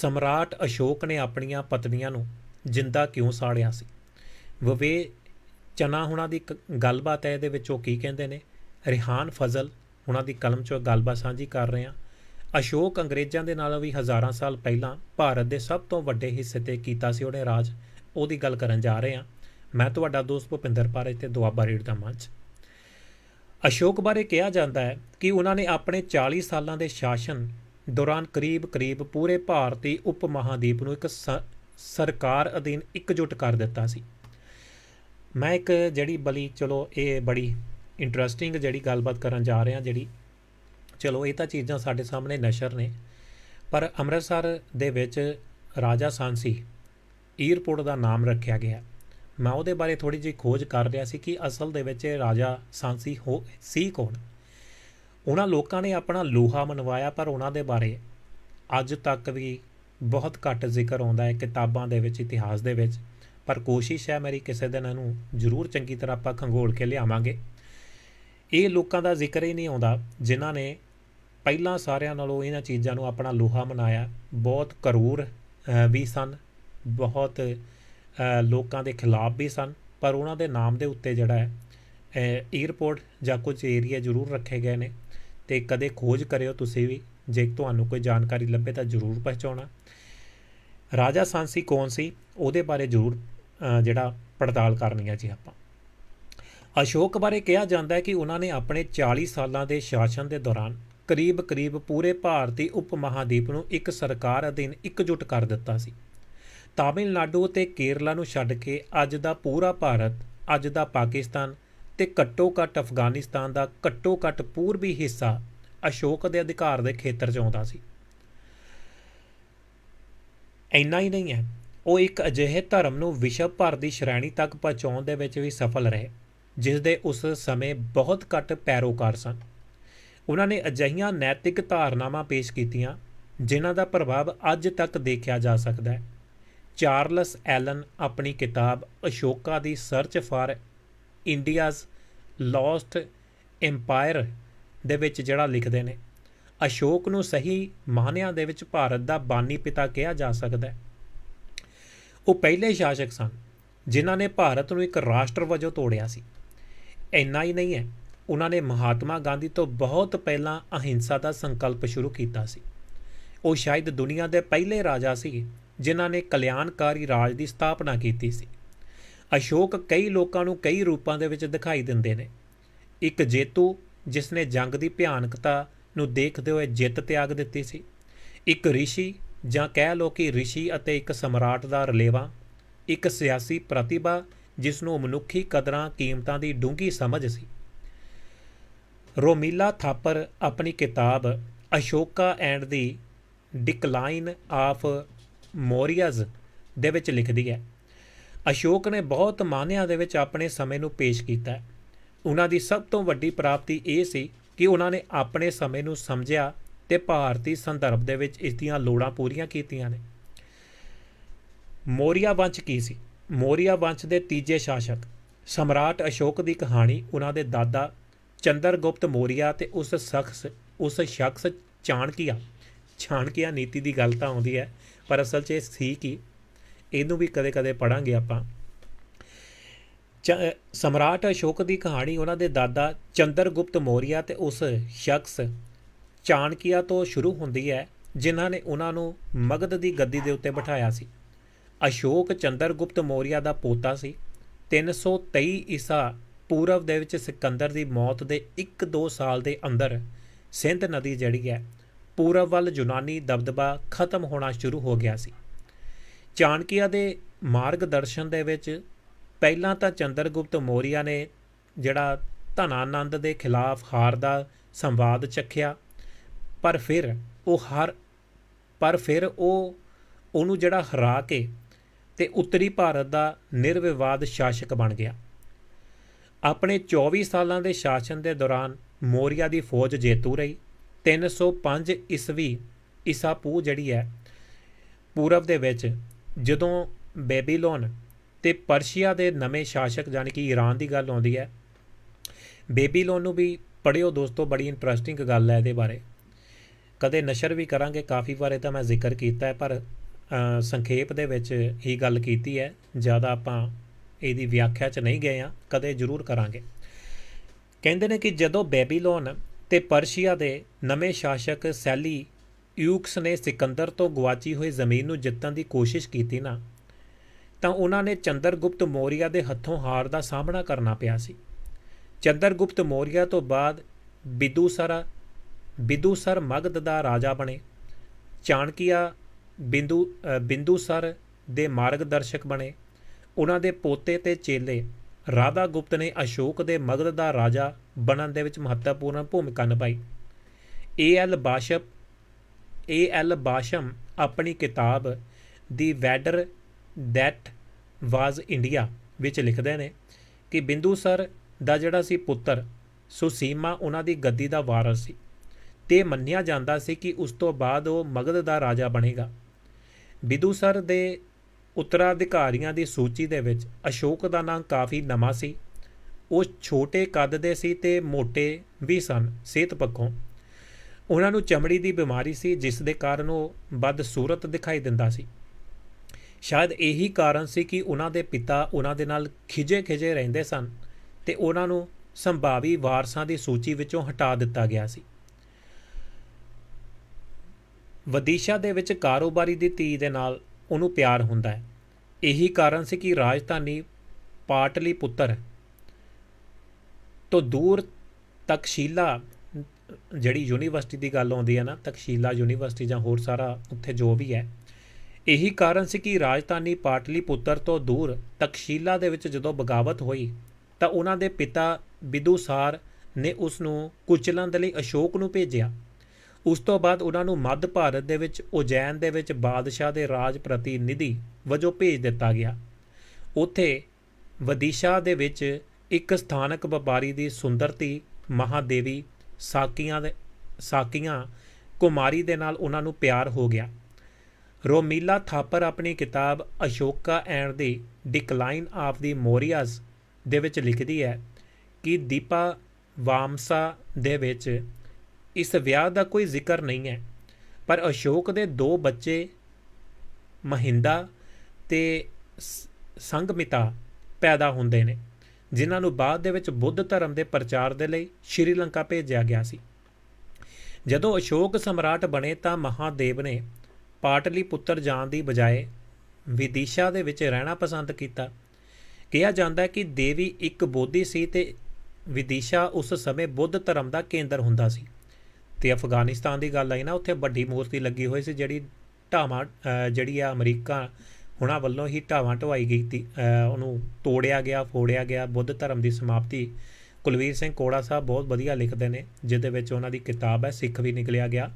ਸਮਰਾਟ ਅਸ਼ੋਕ ਨੇ ਆਪਣੀਆਂ ਪਤਨੀਆਂ ਨੂੰ ਜਿੰਦਾ ਕਿਉਂ ਸਾੜਿਆ ਸੀ? ਵਿਵੇ ਚਨਾ ਹੁਣਾਂ ਦੀ ਇੱਕ ਗੱਲਬਾਤ ਹੈ, ਇਹਦੇ ਵਿੱਚ ਉਹ ਕੀ ਕਹਿੰਦੇ ਨੇ? ਰਿਹਾਨ ਫਜ਼ਲ ਉਹਨਾਂ ਦੀ ਕਲਮ ਚੋਂ ਗੱਲਬਾਤ ਸਾਂਝੀ ਕਰ ਰਹੇ ਹਾਂ। ਅਸ਼ੋਕ ਅੰਗਰੇਜ਼ਾਂ ਦੇ ਨਾਲ ਵੀ ਹਜ਼ਾਰਾਂ ਸਾਲ ਪਹਿਲਾਂ ਭਾਰਤ ਦੇ ਸਭ ਤੋਂ ਵੱਡੇ ਹਿੱਸੇ ਤੇ ਕੀਤਾ ਸੀ ਉਹਨੇ ਰਾਜ। ਉਹਦੀ ਗੱਲ ਕਰਨ ਜਾ ਰਹੇ ਹਾਂ। ਮੈਂ ਤੁਹਾਡਾ ਦੋਸਤ ਭੁਪਿੰਦਰ ਪਾਰੇ ਤੇ ਦੁਆਬਾ ਰੇਡ ਦਾ ਮੰਚ। ਅਸ਼ੋਕ ਬਾਰੇ ਕਿਹਾ ਜਾਂਦਾ ਹੈ ਕਿ ਉਹਨਾਂ ਨੇ ਆਪਣੇ 40 ਸਾਲਾਂ ਦੇ ਸ਼ਾਸਨ ਦੌਰਾਨ ਕਰੀਬ-ਕਰੀਬ ਪੂਰੇ ਭਾਰਤੀ ਉਪ ਮਹਾਦੀਪ ਨੂੰ ਇੱਕ ਸ- ਸਰਕਾਰ ਅਧੀਨ ਇਕਜੁੱਟ ਕਰ ਦਿੱਤਾ ਸੀ। ਮੈਂ ਇੱਕ ਜਿਹੜੀ ਬਲੀ, ਚਲੋ ਇਹ ਬੜੀ ਇੰਟਰਸਟਿੰਗ ਜਿਹੜੀ ਗੱਲਬਾਤ ਕਰਨ ਜਾ ਰਹੇ ਹਾਂ ਜਿਹੜੀ ਚਲੋ ਇਹ ਤਾਂ ਚੀਜ਼ਾਂ ਸਾਡੇ ਸਾਹਮਣੇ ਨਸ਼ਰ ਨੇ, ਪਰ ਅੰਮ੍ਰਿਤਸਰ ਦੇ ਵਿੱਚ ਰਾਜਾ ਸਾਂਸੀ ਏਅਰਪੋਰਟ ਦਾ ਨਾਮ ਰੱਖਿਆ ਗਿਆ। ਮੈਂ ਉਹਦੇ ਬਾਰੇ ਥੋੜੀ ਜਿਹੀ ਖੋਜ ਕਰ ਰਿਹਾ ਸੀ ਕਿ ਅਸਲ ਦੇ ਵਿੱਚ ਰਾਜਾ ਸਾਂਸੀ ਹੋ, ਸੀ ਕੌਣ? ਉਹਨਾਂ ਲੋਕਾਂ ਨੇ ਆਪਣਾ ਲੋਹਾ ਮਨਵਾਇਆ, ਪਰ ਉਹਨਾਂ ਦੇ ਬਾਰੇ ਅੱਜ ਤੱਕ ਵੀ ਬਹੁਤ ਘੱਟ ਜ਼ਿਕਰ ਆਉਂਦਾ ਹੈ ਕਿਤਾਬਾਂ ਦੇ ਵਿੱਚ, ਇਤਿਹਾਸ ਦੇ ਵਿੱਚ। ਪਰ ਕੋਸ਼ਿਸ਼ ਹੈ ਮੇਰੀ ਕਿਸੇ ਦਿਨ ਇਹਨੂੰ ਜ਼ਰੂਰ ਚੰਗੀ ਤਰ੍ਹਾਂ ਆਪਾਂ ਖੰਗੋਲ ਕੇ ਲਿਆਵਾਂਗੇ। ਇਹ ਲੋਕਾਂ ਦਾ ਜ਼ਿਕਰ ਹੀ ਨਹੀਂ ਆਉਂਦਾ, ਜਿਨ੍ਹਾਂ ਨੇ ਪਹਿਲਾਂ ਸਾਰਿਆਂ ਨਾਲੋਂ ਇਹਨਾਂ ਚੀਜ਼ਾਂ ਨੂੰ ਆਪਣਾ ਲੋਹਾ ਮਨਾਇਆ। ਬਹੁਤ ਕਰੂਰ ਵੀ ਸਨ। ਬਹੁਤ ਲੋਕਾਂ ਦੇ ਖਿਲਾਫ ਵੀ ਸਨ। ਪਰ ਉਹਨਾਂ ਦੇ ਨਾਮ ਦੇ ਉੱਤੇ ਜਿਹੜਾ ਹੈ ਏਅਰਪੋਰਟ ਜਾਂ ਕੁਝ ਏਰੀਆ ਜ਼ਰੂਰ ਰੱਖੇ ਗਏ ਨੇ। ਤੇ ਕਦੇ ਖੋਜ ਕਰਿਓ ਤੁਸੀਂ ਵੀ, ਜੇ ਤੁਹਾਨੂੰ ਕੋਈ ਜਾਣਕਾਰੀ ਲੱਭੇ ਤਾਂ ਜ਼ਰੂਰ ਪਹੁੰਚਾਉਣਾ। ਰਾਜਾ ਸਾਂਸੀ ਕੌਣ ਸੀ? ਉਹਦੇ ਬਾਰੇ ਜ਼ਰੂਰ ਜਿਹੜਾ ਪੜਤਾਲ ਕਰਨੀ ਹੈ ਜੀ ਆਪਾਂ। ਅਸ਼ੋਕ ਬਾਰੇ ਕਿਹਾ ਜਾਂਦਾ ਹੈ ਕਿ ਉਹਨਾਂ ਨੇ ਆਪਣੇ 40 ਸਾਲਾਂ ਦੇ ਸ਼ਾਸਨ ਦੇ ਦੌਰਾਨ ਕਰੀਬ-ਕਰੀਬ ਪੂਰੇ ਭਾਰਤੀ ਉਪ ਮਹਾਦੀਪ ਨੂੰ ਇੱਕ ਸਰਕਾਰ ਅਧੀਨ ਇਕਜੁੱਟ ਕਰ ਦਿੱਤਾ ਸੀ। ਤਾਮਿਲਨਾਡੂ ਅਤੇ ਕੇਰਲਾ ਨੂੰ ਛੱਡ ਕੇ ਅੱਜ ਦਾ ਪੂਰਾ ਭਾਰਤ, ਅੱਜ ਦਾ ਪਾਕਿਸਤਾਨ ਤੇ ਘੱਟੋ-ਘੱਟ ਅਫਗਾਨਿਸਤਾਨ ਦਾ ਘੱਟੋ-ਘੱਟ ਪੂਰਬੀ ਹਿੱਸਾ ਅਸ਼ੋਕ ਦੇ ਅਧਿਕਾਰ ਦੇ ਖੇਤਰ 'ਚ ਆਉਂਦਾ ਸੀ। ਇੰਨਾ ਹੀ ਨਹੀਂ ਹੈ, ਉਹ ਇੱਕ ਅਜਿਹੇ ਧਰਮ ਨੂੰ ਵਿਸ਼ਵ ਭਰ ਦੀ ਸ਼੍ਰੇਣੀ ਤੱਕ ਪਹੁੰਚਾਉਣ ਦੇ ਵਿੱਚ ਵੀ ਸਫਲ ਰਹੇ, ਜਿਸ ਦੇ ਉਸ ਸਮੇਂ ਬਹੁਤ ਘੱਟ ਪੈਰੋਕਾਰ ਸਨ। ਉਹਨਾਂ ਨੇ ਅਜਿਹੀਆਂ ਨੈਤਿਕ ਧਾਰਨਾਵਾਂ ਪੇਸ਼ ਕੀਤੀਆਂ, ਜਿਨ੍ਹਾਂ ਦਾ ਪ੍ਰਭਾਵ ਅੱਜ ਤੱਕ ਦੇਖਿਆ ਜਾ ਸਕਦਾ ਹੈ। ਚਾਰਲਸ ਐਲਨ ਆਪਣੀ ਕਿਤਾਬ Ashoka the search for India's lost empire ਦੇ ਵਿੱਚ ਜਿਹੜਾ ਲਿਖਦੇ ਨੇ, ਅਸ਼ੋਕ ਨੂੰ ਸਹੀ ਮਾਹਨਿਆਂ ਦੇ ਵਿੱਚ ਭਾਰਤ ਦਾ ਬਾਨੀ ਪਿਤਾ ਕਿਹਾ ਜਾ ਸਕਦਾ ਹੈ। ਉਹ ਪਹਿਲੇ ਸ਼ਾਸਕ ਸਨ, ਜਿਨ੍ਹਾਂ ਨੇ ਭਾਰਤ ਨੂੰ ਇੱਕ ਰਾਸ਼ਟਰ ਵਜੋਂ ਤੋੜਿਆ ਸੀ। ਇੰਨਾ ਹੀ ਨਹੀਂ ਹੈ, ਉਹਨਾਂ ਨੇ ਮਹਾਤਮਾ ਗਾਂਧੀ ਤੋਂ ਬਹੁਤ ਪਹਿਲਾਂ ਅਹਿੰਸਾ ਦਾ ਸੰਕਲਪ ਸ਼ੁਰੂ ਕੀਤਾ ਸੀ। ਉਹ ਸ਼ਾਇਦ ਦੁਨੀਆ ਦੇ ਪਹਿਲੇ ਰਾਜਾ ਸੀ, ਜਿਨ੍ਹਾਂ ਨੇ ਕਲਿਆਣਕਾਰੀ ਰਾਜ ਦੀ ਸਥਾਪਨਾ ਕੀਤੀ ਸੀ। ਅਸ਼ੋਕ ਕਈ ਲੋਕਾਂ ਨੂੰ ਕਈ ਰੂਪਾਂ ਦੇ ਵਿੱਚ ਦਿਖਾਈ ਦਿੰਦੇ ਨੇ। ਇੱਕ ਜੇਤੂ ਜਿਸ ਨੇ ਜੰਗ ਦੀ ਭਿਆਨਕਤਾ ਨੂੰ ਦੇਖਦੇ ਹੋਏ ਜਿੱਤ ਤਿਆਗ ਦਿੱਤੀ ਸੀ। ਇੱਕ ਰਿਸ਼ੀ, ਜਾਂ ਕਹਿ ਲਓ ਕਿ ਰਿਸ਼ੀ ਅਤੇ ਇੱਕ ਸਮਰਾਟ ਦਾ ਰਲੇਵਾ। ਇੱਕ ਸਿਆਸੀ ਪ੍ਰਤਿਭਾ ਜਿਸ ਨੂੰ ਮਨੁੱਖੀ ਕਦਰਾਂ ਕੀਮਤਾਂ ਦੀ ਡੂੰਘੀ ਸਮਝ ਸੀ। ਰੋਮੀਲਾ ਥਾਪਰ ਆਪਣੀ ਕਿਤਾਬ Ashoka and the decline of Mauryas ਦੇ ਵਿੱਚ ਲਿਖਦੀ ਹੈ। ਅਸ਼ੋਕ ਨੇ ਬਹੁਤ ਮਾਨਿਆਂ ਦੇ ਵਿੱਚ ਆਪਣੇ ਸਮੇਂ ਨੂੰ ਪੇਸ਼ ਕੀਤਾ ਉਹਨਾਂ ਦੀ ਸਭ ਤੋਂ ਵੱਡੀ ਪ੍ਰਾਪਤੀ ਇਹ ਸੀ ਕਿ ਉਹਨਾਂ ਨੇ ਆਪਣੇ ਸਮੇਂ ਨੂੰ ਸਮਝਿਆ ਤੇ ਭਾਰਤੀ ਸੰਦਰਭ ਦੇ ਵਿੱਚ ਇਸ ਦੀਆਂ ਲੋੜਾਂ ਪੂਰੀਆਂ ਕੀਤੀਆਂ ਨੇ। ਮੌਰੀਆ ਵੰਸ਼ ਕੀ ਸੀ? ਮੌਰੀਆ ਵੰਸ਼ ਦੇ ਤੀਜੇ ਸ਼ਾਸਕ ਸਮਰਾਟ ਅਸ਼ੋਕ ਦੀ ਕਹਾਣੀ ਉਹਨਾਂ ਦੇ ਦਾਦਾ ਚੰਦਰਗੁਪਤ ਮੌਰੀਆ ਤੇ ਉਸ ਸ਼ਖਸ ਉਸ ਸ਼ਖਸ ਚਾਣਕੀਆ ਚਾਣਕੀਆ ਨੀਤੀ ਦੀ ਗੱਲ ਤਾਂ ਆਉਂਦੀ ਹੈ, ਪਰ ਅਸਲ 'ਚ ਇਹ ਸੀ ਕਿ ਇਹਨੂੰ ਵੀ ਕਦੇ-ਕਦੇ ਪੜਾਂਗੇ ਆਪਾਂ। ਚ- ਸਮਰਾਟ ਅਸ਼ੋਕ ਦੀ ਕਹਾਣੀ ਉਹਨਾਂ ਦੇ ਦਾਦਾ ਚੰਦਰਗੁਪਤ ਮੌਰੀਆ ਤੇ ਉਸ ਸ਼ਖਸ ਚਾਣਕੀਆ ਤੋਂ ਸ਼ੁਰੂ ਹੁੰਦੀ ਹੈ, ਜਿਨ੍ਹਾਂ ਨੇ ਉਹਨਾਂ ਨੂੰ ਮਗਧ ਦੀ ਗੱਦੀ ਦੇ ਉੱਤੇ ਬਿਠਾਇਆ ਸੀ। ਅਸ਼ੋਕ ਚੰਦਰਗੁਪਤ ਮੌਰੀਆ ਦਾ ਪੋਤਾ ਸੀ। 323 ਈਸਾ ਪੂਰਬ ਦੇ ਵਿੱਚ ਸਿਕੰਦਰ ਦੀ ਮੌਤ ਦੇ 1-2 ਸਾਲ ਦੇ ਅੰਦਰ ਸਿੰਧ ਨਦੀ ਜਿਹੜੀ ਹੈ, ਪੂਰਬ ਵੱਲ ਯੂਨਾਨੀ ਦਬਦਬਾ ਖਤਮ ਹੋਣਾ ਸ਼ੁਰੂ ਹੋ ਗਿਆ ਸੀ। ਚਾਣਕੀਆ ਦੇ ਮਾਰਗਦਰਸ਼ਨ ਦੇ ਵਿੱਚ ਪਹਿਲਾਂ ਤਾਂ ਚੰਦਰਗੁਪਤ ਮੌਰੀਆ ਨੇ ਜਿਹੜਾ ਧਨਾਨੰਦ ਦੇ ਖਿਲਾਫ ਹਾਰ ਦਾ ਸੰਵਾਦ ਚੱਖਿਆ ਪਰ ਫਿਰ ਉਹ ਹਾਰ, ਪਰ ਫਿਰ ਉਹ, ਉਹਨੂੰ ਜਿਹੜਾ ਹਰਾ ਕੇ ਤੇ ਉੱਤਰੀ ਭਾਰਤ ਦਾ ਨਿਰਵਿਵਾਦ ਸ਼ਾਸਕ ਬਣ ਗਿਆ। ਆਪਣੇ 24 ਸਾਲਾਂ ਦੇ ਸ਼ਾਸਨ ਦੇ ਦੌਰਾਨ ਮੌਰੀਆ ਦੀ ਫੌਜ ਜੇਤੂ ਰਹੀ। 305 ਈਸਵੀ ਈਸਾਪੂ ਜਿਹੜੀ ਹੈ, ਪੂਰਬ ਦੇ ਵਿੱਚ ਜਦੋਂ ਬੇਬੀਲੋਨ ਤੇ ਪਰਸ਼ੀਆ ਦੇ ਨਵੇਂ ਸ਼ਾਸਕ ਜਾਨੀ ਕਿ ਈਰਾਨ ਦੀ ਗੱਲ ਆਉਂਦੀ ਹੈ, ਬੇਬੀਲੋਨ ਨੂੰ ਵੀ ਪੜਿਓ ਦੋਸਤੋ, ਬੜੀ ਇੰਟਰਸਟਿੰਗ ਗੱਲ ਹੈ ਇਹਦੇ ਬਾਰੇ। ਕਦੇ ਨਸ਼ਰ ਵੀ ਕਰਾਂਗੇ, ਕਾਫੀ ਵਾਰ ਤਾਂ ਮੈਂ ਜ਼ਿਕਰ ਕੀਤਾ ਹੈ, ਪਰ ਸੰਖੇਪ ਦੇ ਵਿੱਚ ਹੀ ਗੱਲ ਕੀਤੀ ਹੈ, ਜ਼ਿਆਦਾ ਆਪਾਂ ਇਹਦੀ ਵਿਆਖਿਆ 'ਚ ਨਹੀਂ ਗਏ ਆ ਕਦੇ ਜ਼ਰੂਰ ਕਰਾਂਗੇ। ਕਹਿੰਦੇ ਨੇ ਕਿ ਜਦੋਂ ਬੈਬੀਲੋਨ ਤੇ ਪਰਸ਼ੀਆ ਦੇ ਨਵੇਂ ਸ਼ਾਸਕ ਸੈਲੀ ਯੂਕਸ ਨੇ ਸਿਕੰਦਰ ਤੋਂ ਗਵਾਚੀ ਹੋਈ ਜ਼ਮੀਨ ਨੂੰ ਜਿੱਤਣ ਦੀ ਕੋਸ਼ਿਸ਼ ਕੀਤੀ ਨਾ, ਤਾਂ ਉਹਨਾਂ ਨੇ ਚੰਦਰਗੁਪਤ ਮੌਰੀਆ ਦੇ ਹੱਥੋਂ ਹਾਰ ਦਾ ਸਾਹਮਣਾ ਕਰਨਾ ਪਿਆ ਸੀ। ਚੰਦਰਗੁਪਤ ਮੌਰੀਆ ਤੋਂ ਬਾਅਦ ਬਿਦੂਸਰ ਬਿਦੂਸਰ ਮਗਧ ਦਾ ਰਾਜਾ ਬਣੇ। ਚਾਣਕੀਆ ਬਿੰਦੂ ਬਿੰਦੂਸਰ ਦੇ ਮਾਰਗਦਰਸ਼ਕ ਬਣੇ। ਉਹਨਾਂ ਦੇ ਪੋਤੇ ਤੇ ਚੇਲੇ ਰਾਧਾ ਗੁਪਤ ਨੇ ਅਸ਼ੋਕ ਦੇ ਮਗਧ ਦਾ ਰਾਜਾ ਬਣਨ ਦੇ ਵਿੱਚ ਮਹੱਤਵਪੂਰਨ ਭੂਮਿਕਾ ਨਿਭਾਈ। ਏ ਐਲ ਬਾਸ਼ਪ ਏ ਐਲ ਬਾਸ਼ਮ ਆਪਣੀ ਕਿਤਾਬ ਦੀ ਵੈਡਰ ਦੈਟ ਵਾਜ਼ ਇੰਡੀਆ ਵਿੱਚ ਲਿਖਦੇ ਨੇ ਕਿ ਬਿੰਦੂਸਰ ਦਾ ਜਿਹੜਾ ਸੀ ਪੁੱਤਰ, ਸੁਸੀਮਾ ਉਹਨਾਂ ਦੀ ਗੱਦੀ ਦਾ ਵਾਰਸ ਸੀ ਤੇ ਮੰਨਿਆ ਜਾਂਦਾ ਸੀ ਕਿ ਉਸ ਤੋਂ ਬਾਅਦ ਉਹ ਮਗਧ ਦਾ ਰਾਜਾ ਬਣੇਗਾ। ਬਿੰਦੂਸਰ ਦੇ ਉੱਤਰਾਧਿਕਾਰੀਆਂ ਦੀ ਸੂਚੀ ਦੇ ਵਿੱਚ ਅਸ਼ੋਕ ਦਾ ਨਾਮ ਕਾਫੀ ਨਵਾਂ ਸੀ। ਉਹ ਛੋਟੇ ਕੱਦ ਦੇ ਸੀ ਤੇ ਮੋਟੇ ਵੀ ਸਨ, ਸਿਹਤ ਪੱਖੋਂ। ਉਹਨਾਂ ਨੂੰ ਚਮੜੀ ਦੀ ਬਿਮਾਰੀ ਸੀ, ਜਿਸ ਦੇ ਕਾਰਨ ਉਹ ਬਦਸੂਰਤ ਦਿਖਾਈ ਦਿੰਦਾ ਸੀ। ਸ਼ਾਇਦ ਇਹੀ ਕਾਰਨ ਸੀ ਕਿ ਉਹਨਾਂ ਦੇ ਪਿਤਾ ਉਹਨਾਂ ਦੇ ਨਾਲ ਖਿਜੇ ਖਿਜੇ ਰਹਿੰਦੇ ਸਨ ਤੇ ਉਹਨਾਂ ਨੂੰ ਸੰਭਾਵੀ ਵਾਰਸਾਂ ਦੀ ਸੂਚੀ ਵਿੱਚੋਂ ਹਟਾ ਦਿੱਤਾ ਗਿਆ ਸੀ। ਵਿਦਿਸ਼ਾ ਦੇ ਵਿੱਚ ਕਾਰੋਬਾਰੀ ਦੀ ਧੀ ਦੇ ਨਾਲ ਉਹਨੂੰ ਪਿਆਰ ਹੁੰਦਾ ਹੈ। ਇਹੀ ਕਾਰਨ ਸੀ ਕਿ ਰਾਜਧਾਨੀ ਪਾਟਲੀ ਪੁੱਤਰ ਤੋਂ ਦੂਰ ਤਕਸ਼ੀਲਾ ਜਿਹੜੀ ਯੂਨੀਵਰਸਿਟੀ ਦੀ ਗੱਲ ਆਉਂਦੀ ਹੈ ਨਾ, ਤਕਸ਼ੀਲਾ ਯੂਨੀਵਰਸਿਟੀ ਜਾਂ ਹੋਰ ਸਾਰਾ ਉੱਥੇ ਜੋ ਵੀ ਹੈ, ਇਹੀ ਕਾਰਨ ਸੀ ਕਿ ਰਾਜਧਾਨੀ ਪਾਟਲੀ ਪੁੱਤਰ ਤੋਂ ਦੂਰ ਤਕਸ਼ੀਲਾ ਦੇ ਵਿੱਚ ਜਦੋਂ ਬਗਾਵਤ ਹੋਈ, ਤਾਂ ਉਹਨਾਂ ਦੇ ਪਿਤਾ ਬਿਦੂਸਾਰ ਨੇ ਉਸ ਨੂੰ ਕੁਚਲਣ ਦੇ ਲਈ ਅਸ਼ੋਕ ਨੂੰ ਭੇਜਿਆ। ਉਸ ਤੋਂ ਬਾਅਦ ਉਹਨਾਂ ਨੂੰ ਮੱਧ ਭਾਰਤ ਦੇ ਵਿੱਚ, ਉਜੈਨ ਦੇ ਵਿੱਚ ਬਾਦਸ਼ਾਹ ਦੇ ਰਾਜ ਪ੍ਰਤੀਨਿਧੀ ਵਜੋਂ ਭੇਜ ਦਿੱਤਾ ਗਿਆ। ਉੱਥੇ ਵਿਦਿਸ਼ਾ ਦੇ ਵਿੱਚ ਇੱਕ ਸਥਾਨਕ ਵਪਾਰੀ ਦੀ ਸੁੰਦਰਤੀ ਮਹਾਦੇਵੀ ਸਾਕੀਆਂ ਦੇ ਸਾਕੀਆਂ ਕੁਮਾਰੀ ਦੇ ਨਾਲ ਉਹਨਾਂ ਨੂੰ ਪਿਆਰ ਹੋ ਗਿਆ। ਰੋਮੀਲਾ ਥਾਪਰ ਆਪਣੀ ਕਿਤਾਬ Ashoka and the decline of the Mauryas ਦੇ ਵਿੱਚ ਲਿਖਦੀ ਹੈ ਕਿ ਦੀਪਾ ਵਾਮਸਾ ਦੇ ਵਿੱਚ ਇਸ ਵਿਆਹ ਦਾ ਕੋਈ ਜ਼ਿਕਰ ਨਹੀਂ ਹੈ, ਪਰ ਅਸ਼ੋਕ ਦੇ ਦੋ ਬੱਚੇ ਮਹਿੰਦਾ ਤੇ ਸ- ਸੰਗਮਿਤਾ ਪੈਦਾ ਹੁੰਦੇ ਨੇ। ਜਿਨ੍ਹਾਂ ਨੂੰ ਬਾਅਦ ਦੇ ਵਿੱਚ ਬੁੱਧ ਧਰਮ ਦੇ ਪ੍ਰਚਾਰ ਦੇ ਲਈ ਸ਼੍ਰੀਲੰਕਾ ਭੇਜਿਆ ਗਿਆ ਸੀ। ਜਦੋਂ ਅਸ਼ੋਕ ਸਮਰਾਟ ਬਣੇ ਤਾਂ ਮਹਾਦੇਵ ਨੇ ਪਾਟਲੀ ਪੁੱਤਰ ਜਾਣ ਦੀ ਬਜਾਏ ਵਿਦਿਸ਼ਾ ਦੇ ਵਿੱਚ ਰਹਿਣਾ ਪਸੰਦ ਕੀਤਾ। ਕਿਹਾ ਜਾਂਦਾ ਹੈ ਕਿ ਦੇਵੀ ਇੱਕ ਬੋਧੀ ਸੀ ਤੇ ਵਿਦਿਸ਼ਾ ਉਸ ਸਮੇਂ ਬੁੱਧ ਧਰਮ ਦਾ ਕੇਂਦਰ ਹੁੰਦਾ ਸੀ। ਤੇ ਅਫਗਾਨਿਸਤਾਨ ਦੀ ਗੱਲ ਆਈ ਨਾ, ਉੱਥੇ ਵੱਡੀ ਮੂਰਤੀ ਲੱਗੀ ਹੋਈ ਸੀ ਜਿਹੜੀ ਢਾਵਾਂ ਜਿਹੜੀ ਆ ਅਮਰੀਕਾ ਉਹਨਾਂ ਵੱਲੋਂ ਹੀ ਢਾਵਾਂ ਢਵਾਈ ਗਈ ਤੀ ਉਹਨੂੰ ਤੋੜਿਆ ਗਿਆ, ਫੋੜਿਆ ਗਿਆ, ਬੁੱਧ ਧਰਮ ਦੀ ਸਮਾਪਤੀ। ਕੁਲਵੀਰ ਸਿੰਘ ਕੋੜਾ ਸਾਹਿਬ ਬਹੁਤ ਵਧੀਆ ਲਿਖਦੇ ਨੇ, ਜਿਹਦੇ ਵਿੱਚ ਉਹਨਾਂ ਦੀ ਕਿਤਾਬ ਹੈ, ਸਿੱਖ ਵੀ ਨਿਕਲਿਆ ਗਿਆ।